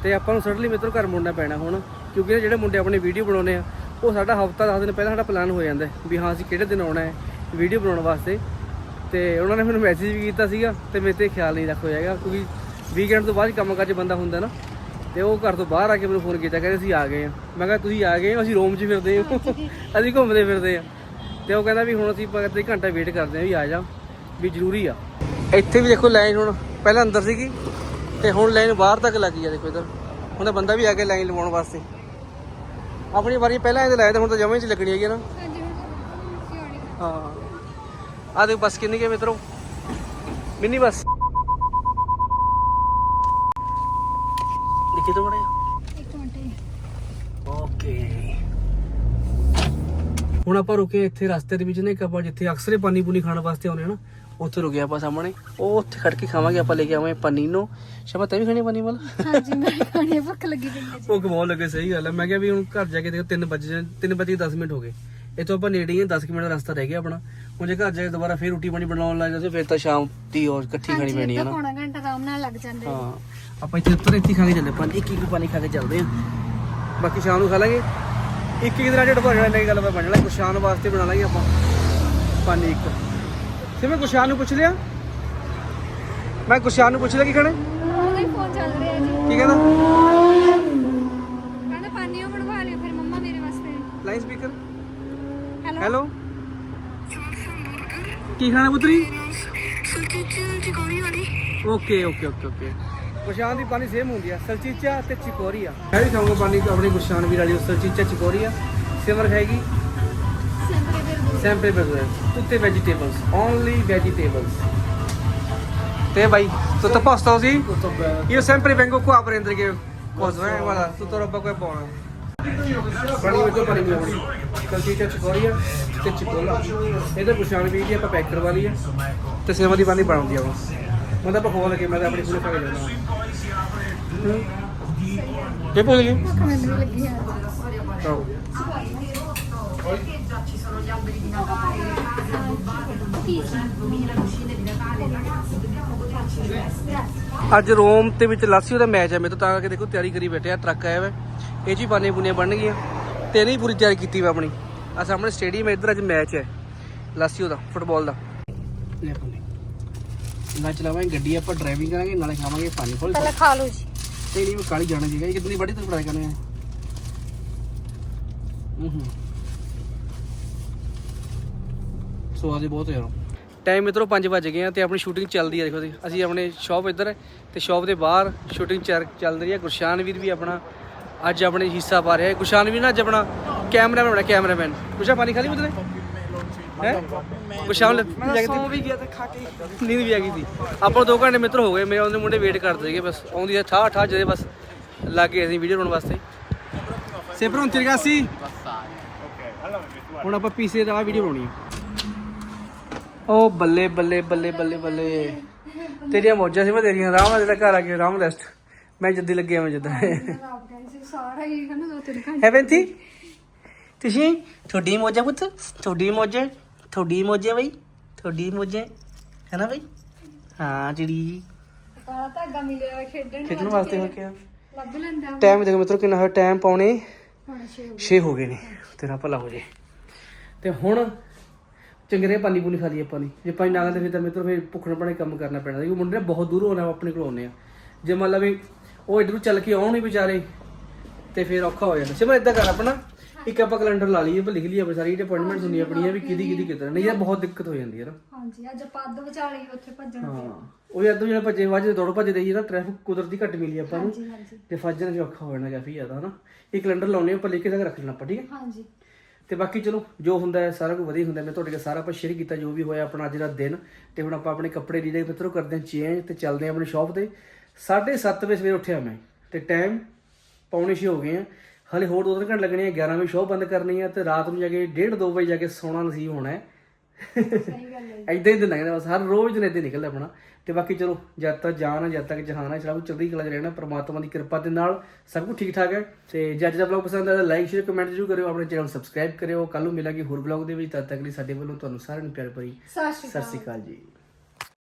ਤੇ ਆਪਾਂ ਨੂੰ ਸਡਨਲੀ ਮਿੱਤਰ ਘਰ ਮੁੜਨਾ ਪੈਣਾ ਹੁਣ। ਕਿਉਂਕਿ ਇਹ ਜਿਹੜੇ ਮੁੰਡੇ ਆਪਣੇ ਵੀਡੀਓ ਬਣਾਉਨੇ ਆ ਉਹ ਸਾਡਾ ਹਫਤਾ 10 ਦਿਨ ਪਹਿਲਾਂ ਸਾਡਾ ਪਲਾਨ ਹੋ ਜਾਂਦਾ ਵੀ ਹਾਂ ਅਸੀਂ ਕਿਹੜੇ ਦਿਨ ਆਉਣਾ ਹੈ। ਵੀਡੀਓ ਬਣਾਉਣ ਵਾਸਤੇ। ਤੇ ਉਹਨਾਂ ਨੇ ਮੈਨੂੰ ਮੈਸੇਜ ਵੀ ਕੀਤਾ ਸੀਗਾ ਤੇ ਮੇਰੇ ਤੇ ਖਿਆਲ ਨਹੀਂ ਰੱਖ ਹੈਗਾ ਕਿਉਂਕਿ ਵੀਕਐਂਡ ਤੋਂ ਬਾਅਦ ਕੰਮ ਕਾਜ ਬੰਦਾ ਹੁੰਦਾ ਨਾ ਤੇ ਉਹ ਘਰ ਤੋਂ ਬਾਹਰ ਆ ਕੇ ਮੈਨੂੰ ਫੋਨ ਕੀਤਾ ਕਹਿੰਦੇ ਅਸੀਂ ਆ ਗਏ ਆ ਮੈਂ ਕਿਹਾ ਤੁਸੀਂ ਆ ਗਏ ਹੋ? ਅਸੀਂ ਰੋਮ 'ਚ ਫਿਰਦੇ ਹਾਂ। ਅਸੀਂ ਘੁੰਮਦੇ ਫਿਰਦੇ ਆ ਤੇ ਉਹ ਕਹਿੰਦਾ ਵੀ ਹੁਣ ਅਸੀਂ ਪ- ਅੱਧੇ ਘੰਟਾ ਵੇਟ ਕਰਦੇ ਆ ਵੀ ਆ ਜਾ ਵੀ ਜ਼ਰੂਰੀ ਆ। ਇੱਥੇ ਵੀ ਦੇਖੋ ਲਾਈਨ ਹੁਣ ਪਹਿਲਾਂ ਅੰਦਰ ਸੀਗੀ ਤੇ ਹੁਣ ਲਾਈਨ ਬਾਹਰ ਤੱਕ ਲੱਗ ਆ ਦੇਖੋ ਇਧਰ। ਹੁਣ ਤਾਂ ਬੰਦਾ ਵੀ ਆ ਗਿਆ ਲਾਈਨ ਲਵਾਉਣ ਵਾਸਤੇ। ਆਪਣੀ ਵਾਰੀ ਪਹਿਲਾਂ ਇਹਦੇ ਲਾਇਆ ਤੇ ਹੁਣ ਤਾਂ ਜਮਾਂ ਹੀ ਚ ਲੱਗਣੀ ਹੈਗੀ ਨਾ। ਹਾਂ। ਆ ਦੇਖ ਬੱਸ ਕਿੰਨੀ ਕੇ ਮਿੱਤਰੋ। Mini bus. ਦੇਖੀ ਤਾਂ ਬੜਾ ਇੱਕ ਮਿੰਟ ਜੀ। ਓਕੇ। ਹੁਣ ਆਪਾਂ ਰੁਕੇ ਇੱਥੇ ਰਸਤੇ ਦੇ ਵਿੱਚ ਨੇ ਇੱਕ ਆਪਾਂ ਜਿੱਥੇ ਅਕਸਰੇ ਪਾਣੀ ਪੂਣੀ ਖਾਣ ਵਾਸਤੇ ਆਉਨੇ ਆ ਨਾ ਉੱਥੇ ਰੁਕੇ ਆਪਾਂ ਸਾਹਮਣੇ। ਉਹ ਉੱਥੇ ਖੜ ਕੇ ਖਾਵਾਂਗੇ ਆਪਾਂ ਲੈ ਕੇ ਆਵਾਂਗੇ ਪਨੀਨੋ ਸ਼ਬਾ ਤੈਂ ਵੀ ਖਾਣੀ ਪਨੀ ਵਾਲਾ? ਹਾਂਜੀ ਮੈਂ ਖਾਣੀ ਭੁੱਖ ਲੱਗੀ ਪਈ ਹੈ ਉਹ ਕਮਾਉਣ ਲੱਗੇ ਸਹੀ ਗੱਲ ਹੈ ਮੈਂ ਕਿਹਾ ਵੀ ਹੁਣ ਘਰ ਜਾ ਕੇ ਦੇਖੋ 3 ਵਜੇ 3 ਵਜੇ 10 ਮਿੰਟ ਹੋ ਗਏ। ਇੱਥੋਂ ਆਪਾਂ ਨੇੜੇ ਹੀ 10 ਮਿੰਟ ਦਾ ਰਸਤਾ ਰਹਿ ਗਿਆ ਆਪਣਾ। ਹੁਣ ਜੇ ਘਰ ਜਾ ਕੇ ਦੁਬਾਰਾ ਫੇਰ ਰੋਟੀ ਪਾਣੀ ਬਣਾਉਣ ਲੱਗ ਜਾਂਦੇ ਫਿਰ ਤਾਂ ਸ਼ਾਮ ਦੀ ਹੋਰ ਇਕੱਠੀ ਖਾਣੀ ਪੈਣੀ ਹੈ ਨਾ ਪੌਣਾ ਘੰਟਾ ਆਰਾਮ ਨਾਲ ਲੱਗ ਜਾਂਦਾ ਹੈ। ਹਾਂ ਆਪਾਂ ਇੱਥੇ ਉੱਤਰ ਇੱਥੇ ਖਾ ਕੇ ਚੱਲੇ ਪਾਣੀ ਇੱਕ ਇੱਕ ਪਾਣੀ ਖਾ ਕੇ ਚੱਲਦੇ ਆ। ਬਾਕੀ ਸ਼ਾਮ ਨੂੰ ਖਾ ਲਾਂਗੇ। ਇੱਕ ਇੱਕ ਦਿਨ ਢਿੱਡ ਭਰ ਜਾਣਾ ਗੱਲ ਬਣ ਜਾਣਾ ਕੁਛ ਸ਼ਾਮ ਵਾਸਤੇ ਬਣਾ ਲਾਂਗੇ ਆਪਾਂ। ਪਾਣੀ ਇੱਕ। ਤੇ ਮੈਂ ਗੁਸ਼ਾਨ ਨੂੰ ਪੁੱਛ ਲਿਆ। ਮੈਂ ਗੁਸ਼ਾਨ ਨੂੰ ਪੁੱਛ ਲਿਆ ਕੀ ਖਾਣਾ? ਉਹਦਾ ਹੀ ਫੋਨ ਚੱਲ ਰਿਹਾ ਜੀ। ਕੀ ਕਹਿੰਦਾ? ਕਹਿੰਦਾ ਪਾਣੀ ਉਹ ਬਣਵਾ ਲਿਓ ਫਿਰ ਮੰਮਾ ਮੇਰੇ ਵਾਸਤੇ। ਲਾਈਨ ਸਪੀਕਰ ਹੈਲੋ ਹੈਲੋ ਕੀ ਖਾਣਾ ਪੁੱਤਰੀ ਓਕੇ ਓਕੇ ਓਕੇ ਓਕੇ ਗੁਸ਼ਾਨ ਦੀ ਪਾਣੀ ਸੇਮ ਹੁੰਦੀ ਆ ਸਲਚੀਚਾ ਤੇ ਚਿਕੋਰੀਆ ਮੈਂ ਵੀ ਖਾਊਂਗਾ ਪਾਣੀ ਆਪਣੀ ਗੁਸ਼ਾਨ ਵੀ ਵਾਲੀ ਸਲਚੀਚਾ ਚਿਕੋਰੀਆ ਸਿਮਰ ਖਾਏਗੀ sempre verdura sempre verdure tutte vegetables only vegetables te vai tutto a posto così Tutto bene. io sempre vengo qua a prendere che cosa eh guarda ਪਾਣੀ ਵਿੱਚ ਪਾਣੀ ਮਿਲਾਉਣੀ ਕਲਚੀ ਚ ਚਕੋਰੀਆ ਤੇ ਚਿਕੋਲਾ। ਇਹਦਾ ਪੁਛਾਣ ਵੀ ਜੀ ਆਪਾਂ ਪੈਕ ਕਰਵਾ ਲਈ ਆ ਤੇ ਸੇਵਾ ਦੀ ਪਾਣੀ ਬਣਾਉਂਦੀ ਆ ਉਹ। ਮੈਂ ਤਾਂ ਲਗੇ ਮੈਂ ਤਾਂ ਆਪਣੀ ਪੂਰੀ ਖਾ ਕੇ ਜਾਣਾ। ਕੀ ਭੁੱਲ ਗਈ? ਭੁੱਖ ਮੈਨੂੰ ਅੱਜ ਰੋਮ ਦੇ ਵਿੱਚ ਲਾਸੀਓ ਦਾ ਮੈਚ ਹੈ ਮੇਰੇ ਤੋਂ ਤਾਂ ਕਰਕੇ ਦੇਖੋ ਤਿਆਰੀ ਕਰੀ ਬੈਠੇ ਆ ਟਰੱਕ ਆਇਆ ਵਾ। ਇਹ ਜੀ ਬਾਨੇ ਬੁਨੇ ਬਣ ਗਈਆਂ ਤੇ ਨਹੀਂ ਪੂਰੀ ਤਿਆਰੀ ਕੀਤੀ ਵਾ ਆਪਣੀ। ਆ ਸਾਹਮਣੇ ਸਟੇਡੀਅਮ ਇੱਧਰ ਅੱਜ ਮੈਚ ਹੈ। ਲਾਸੀਓ ਦਾ। ਫੁੱਟਬਾਲ ਦਾ ਨਾ ਚਲਾਵਾਂਗੇ ਗੱਡੀ ਆਪਾਂ ਡਰਾਈਵਿੰਗ ਕਰਾਂਗੇ ਨਾਲੇ ਖਾਵਾਂਗੇ ਪਾਣੀ ਫੁੱਲ ਪਹਿਲਾਂ ਖਾ ਲਓ ਜੀ। ਤੇ ਨਹੀਂ ਮੈਂ ਕਾਲੀ ਜਾਣਾ ਜੀਗਾ ਇਹ ਕਿਤਨੀ ਬੜੀ ਤੱਕ ਪੜਾਈ ਕਰਨੇ ਆ? ਹੂੰ ਹੂੰ। ਸਵਾਦ ਹੀ ਬਹੁਤ ਯਾਰ ਟਾਈਮ ਮਿੱਤਰੋ 5 ਵਜ ਗਏ ਆ ਤੇ ਆਪਣੀ ਸ਼ੂਟਿੰਗ ਚੱਲਦੀ ਹੈ ਦੇਖੋ ਤੁਸੀਂ ਅਸੀਂ ਆਪਣੇ ਸ਼ਾਪ ਇੱਧਰ ਤੇ ਸ਼ਾਪ ਦੇ ਬਾਹਰ ਸ਼ੂਟਿੰਗ ਚੱਲ ਰਹੀ ਹੈ ਗੁਰਸ਼ਾਨ ਵੀਰ ਵੀ ਆਪਣਾ ਅੱਜ ਆਪਣੇ ਹਿੱਸਾ ਪਾ ਰਿਹਾ ਹੈ। ਗੁਰਸ਼ਾਨ ਵੀਰ ਨਾ ਅੱਜ ਆਪਣਾ ਕੈਮਰਾਮੈਨ ਬਣਾ ਕੈਮਰਾਮੈਨ ਗੁਰਸ਼ਾਨ ਪਾਣੀ ਖਾ ਲਈ ਮੁੱਤਨੇ ਹੈ? ਗੁਰਸ਼ਾਨ ਲੈ ਜਾ ਕੇ ਸੌ? ਵੀ ਗਿਆ ਤੇ ਖਾ ਕੇ। ਨੀਂਦ ਵੀ ਆ ਗਈ ਸੀ। ਆਪਾਂ 2 ਘੰਟੇ ਮਿੱਤਰ ਹੋ ਗਏ ਮੇਰੇ ਉਹਦੇ ਮੁੰਡੇ ਵੇਟ ਕਰਦੇ ਸੀਗੇ ਬਸ ਆਉਂਦੀ ਹੈ ਠਾ ਠਾ ਜਦੇ ਬਸ ਲੱਗ ਗਏ ਅਸੀਂ ਵੀਡੀਓ ਬਣਾਉਣ ਵਾਸਤੇ। pronti ragazzi? ਹੁਣ ਆਪਾਂ ਪੀਸੇ ਦਾ ਵੀਡੀਓ ਬਣਾਉਣੀ ਹੈ ਓ ਬੱਲੇ ਬੱਲੇ ਬੱਲੇ ਬੱਲੇ ਬੱਲੇ। ਤੇਰੀਆਂ ਮੌਜਾਂ ਸੀ ਮੈਂ ਤੇਰੀਆਂ ਆਰਾਮ ਨਾਲ ਘਰ ਆ ਕੇ ਆਰਾਮ ਰੈਸਟ ਮੈਂ ਜੱਦੀ ਲੱਗਿਆ ਮੈਂ ਜੱਦਾਂ। ਸਾਰਾ ਹੀ ਹਨਾ ਦੋ ਤਿੰਨ ਘੰਟੇ ਹੈ ਬੈਂਤੀ ਤੁਸੀਂ? ਤੁਹਾਡੀ ਮੌਜਾਂ ਪੁੱਤ ਤੁਹਾਡੀ ਮੌਜਾਂ ਤੁਹਾਡੀ ਮੌਜਾਂ ਬਈ ਤੁਹਾਡੀ ਮੌਜਾਂ। ਹੈ ਨਾ ਬਈ? ਹਾਂ ਜਿਹੜੀ ਕਾਲਾ ਧਾਗਾ ਮਿਲਿਆ ਖੇਡਣ ਖੇਡਣ ਵਾਸਤੇ ਹੋ ਗਿਆ ਲੱਭ ਲੈਂਦਾ ਟਾਈਮ ਦੇਖੋ ਮਿੱਤਰੋ ਕਿੰਨਾ ਹੋਇਆ ਟਾਈਮ ਪਾਉਣੇ ਹੁਣ ਛੇ 6 ਹੋ ਗਏ ਨੇ। ਤੇਰਾ ਭਲਾ ਹੋ ਜੇ। ਤੇ ਹੁਣ ਚੰਗਰੇ ਪਾਣੀ ਪੂਣੀ ਖਾ ਲਈ ਆਪਾਂ ਨੇ ਜੇ ਪਾਣੀ ਨਾ ਖਾਂਦੇ ਫਿਰ ਤਾਂ ਮਿੱਤਰੋ ਫਿਰ ਭੁੱਖਣ ਪਾਣੀ ਕੰਮ ਕਰਨਾ ਪੈਣਾ। ਇਹ ਮੁੰਡੇ ਬਹੁਤ ਦੂਰ ਹੋਣਾ ਆਪਣੇ ਕੋਲ ਆਉਨੇ ਆ ਜੇ ਮੰਨ ਲਾ ਵੀ ਉਹ ਇੱਧਰੋਂ ਚੱਲ ਕੇ ਆਉਣ ਹੀ ਵਿਚਾਰੇ ਤੇ ਫਿਰ ਔਖਾ ਹੋ ਜਾਂਦਾ। ਸਿਮਰ ਇਦਾਂ ਕਰ ਆਪਣਾ ਇੱਕ ਆਪਾਂ ਕੈਲੰਡਰ ਲਾ ਲਈਏ ਆਪਾਂ ਲਿਖ ਲਈਏ ਆਪਣੀ ਸਾਰੀ ਅਪਾਇੰਟਮੈਂਟਸ ਹੁੰਦੀਆਂ ਆਪਣੀਆਂ ਵੀ ਕਿਹਦੀ ਕਿਹਦੀ ਕਿਦਾਂ ਨਹੀਂ ਇਹ ਬਹੁਤ ਦਿੱਕਤ ਹੋ ਜਾਂਦੀ ਹੈ ਨਾ। ਹਾਂਜੀ ਅੱਜ ਪੱਦ ਵਿਚਾਲੇ ਹੀ ਉੱਥੇ ਭੱਜਣਾ ਹਾਂ ਉਹ ਯਾਦ ਜਿਹੜਾ ਭੱਜੇ ਵਾਜੇ ਦੌੜ ਭੱਜ ਦੇਈ ਨਾ ਟ੍ਰੈਫਿਕ ਕੁਦਰਤੀ ਘੱਟ ਮਿਲੀ ਆਪਾਂ ਨੂੰ। ਹਾਂਜੀ ਹਾਂਜੀ। ਤੇ ਫੱਜਣ ਚ ਔਖਾ ਹੋ ਜਾਣਾ ਕਾਫੀ ਜ਼ਿਆਦਾ ਹਨਾ। ਇਹ ਕੈਲੰਡਰ ਲਾਉਣੇ ਆਪਾਂ ਲਿਖ ਕੇ ਤੱਕ ਰੱਖ ਲੈਣਾ ਆਪਾਂ ਠੀਕ ਹੈ? ਹਾਂਜੀ। ਤੇ ਬਾਕੀ ਚਲੋ, ਜੋ ਹੁੰਦਾ ਹੈ, ਸਾਰਾ ਕੁਝ ਵਧੀਆ ਹੁੰਦਾ ਮੈਂ ਤੁਹਾਡੇ ਨਾਲ ਸਾਰਾ ਕੁਝ ਸ਼ੇਅਰ ਕੀਤਾ, ਜੋ ਵੀ ਹੋਇਆ ਆਪਣਾ ਅੱਜ ਦਾ ਦਿਨ। ਤੇ ਹੁਣ ਆਪਾਂ ਆਪਣੇ ਕੱਪੜੇ ਲੀੜੇ ਮਿੱਤਰੋ ਕਰਦੇ ਹਾਂ ਚੇਂਜ ਤੇ ਚੱਲਦੇ ਹਾਂ ਆਪਣੀ ਸ਼ਾਪ ਤੇ। 7:30 ਵਜੇ ਸਵੇਰੇ ਉੱਠਿਆ ਮੈਂ ਤੇ ਟਾਈਮ ਪੌਣੇ ਛੇ ਹੋ ਗਏ ਆ। ਹਲੇ ਹੋਰ ਦੋ ਤਿੰਨ ਘੰਟੇ ਲੱਗਣੇ ਆ 11 ਵਜੇ ਸ਼ਾਪ ਬੰਦ ਕਰਨੀ ਆ ਤੇ ਰਾਤ ਨੂੰ ਜਾ ਕੇ 1:30 2 ਵਜੇ ਜਾ ਕੇ ਸੌਣਾ ਨਸੀਬ ਹੋਣਾ ਹੈ। ਸਹੀ ਗੱਲ ਹੈ ਦਿਨ ਲੰਘਦਾ ਬਸ ਹਰ ਰੋਜ਼ ਦਿਨ ਇਦਾਂ ਨਿਕਲਦਾ ਆਪਣਾ। ਤੇ ਬਾਕੀ ਚਲੋ ਜਦ ਤੱਕ ਜਾਨ ਹੈ ਜਦ ਤੱਕ ਜਹਾਨ ਹੈ ਸਭ ਚੜ੍ਹਦੀ ਕਲਾ ਚ ਰਹਿਣਾ ਪ੍ਰਮਾਤਮਾ ਦੀ ਕਿਰਪਾ ਦੇ ਨਾਲ ਸਭ ਕੁਝ ਠੀਕ ਠਾਕ ਹੈ। ਤੇ ਜੇ ਅੱਜ ਦਾ ਵਲੌਗ ਪਸੰਦ ਆਇਆ ਤਾਂ ਲਾਈਕ ਸ਼ੇਅਰ ਕਮੈਂਟ ਜ਼ਰੂਰ ਕਰਿਓ ਆਪਣੇ ਚੈਨਲ ਸਬਸਕ੍ਰਾਈਬ ਕਰਿਓ। ਕੱਲ ਨੂੰ ਮਿਲਾਂਗੇ ਹੋਰ ਵਲੌਗ ਦੇ ਵਿੱਚ ਤਦ ਤੱਕ ਲਈ ਸਾਡੇ ਵੱਲੋਂ ਤੁਹਾਨੂੰ ਸਾਰਿਆਂ ਨੂੰ ਪਿਆਰ ਭਰੀ ਸਤਿ ਸ਼੍ਰੀ ਅਕਾਲ ਜੀ।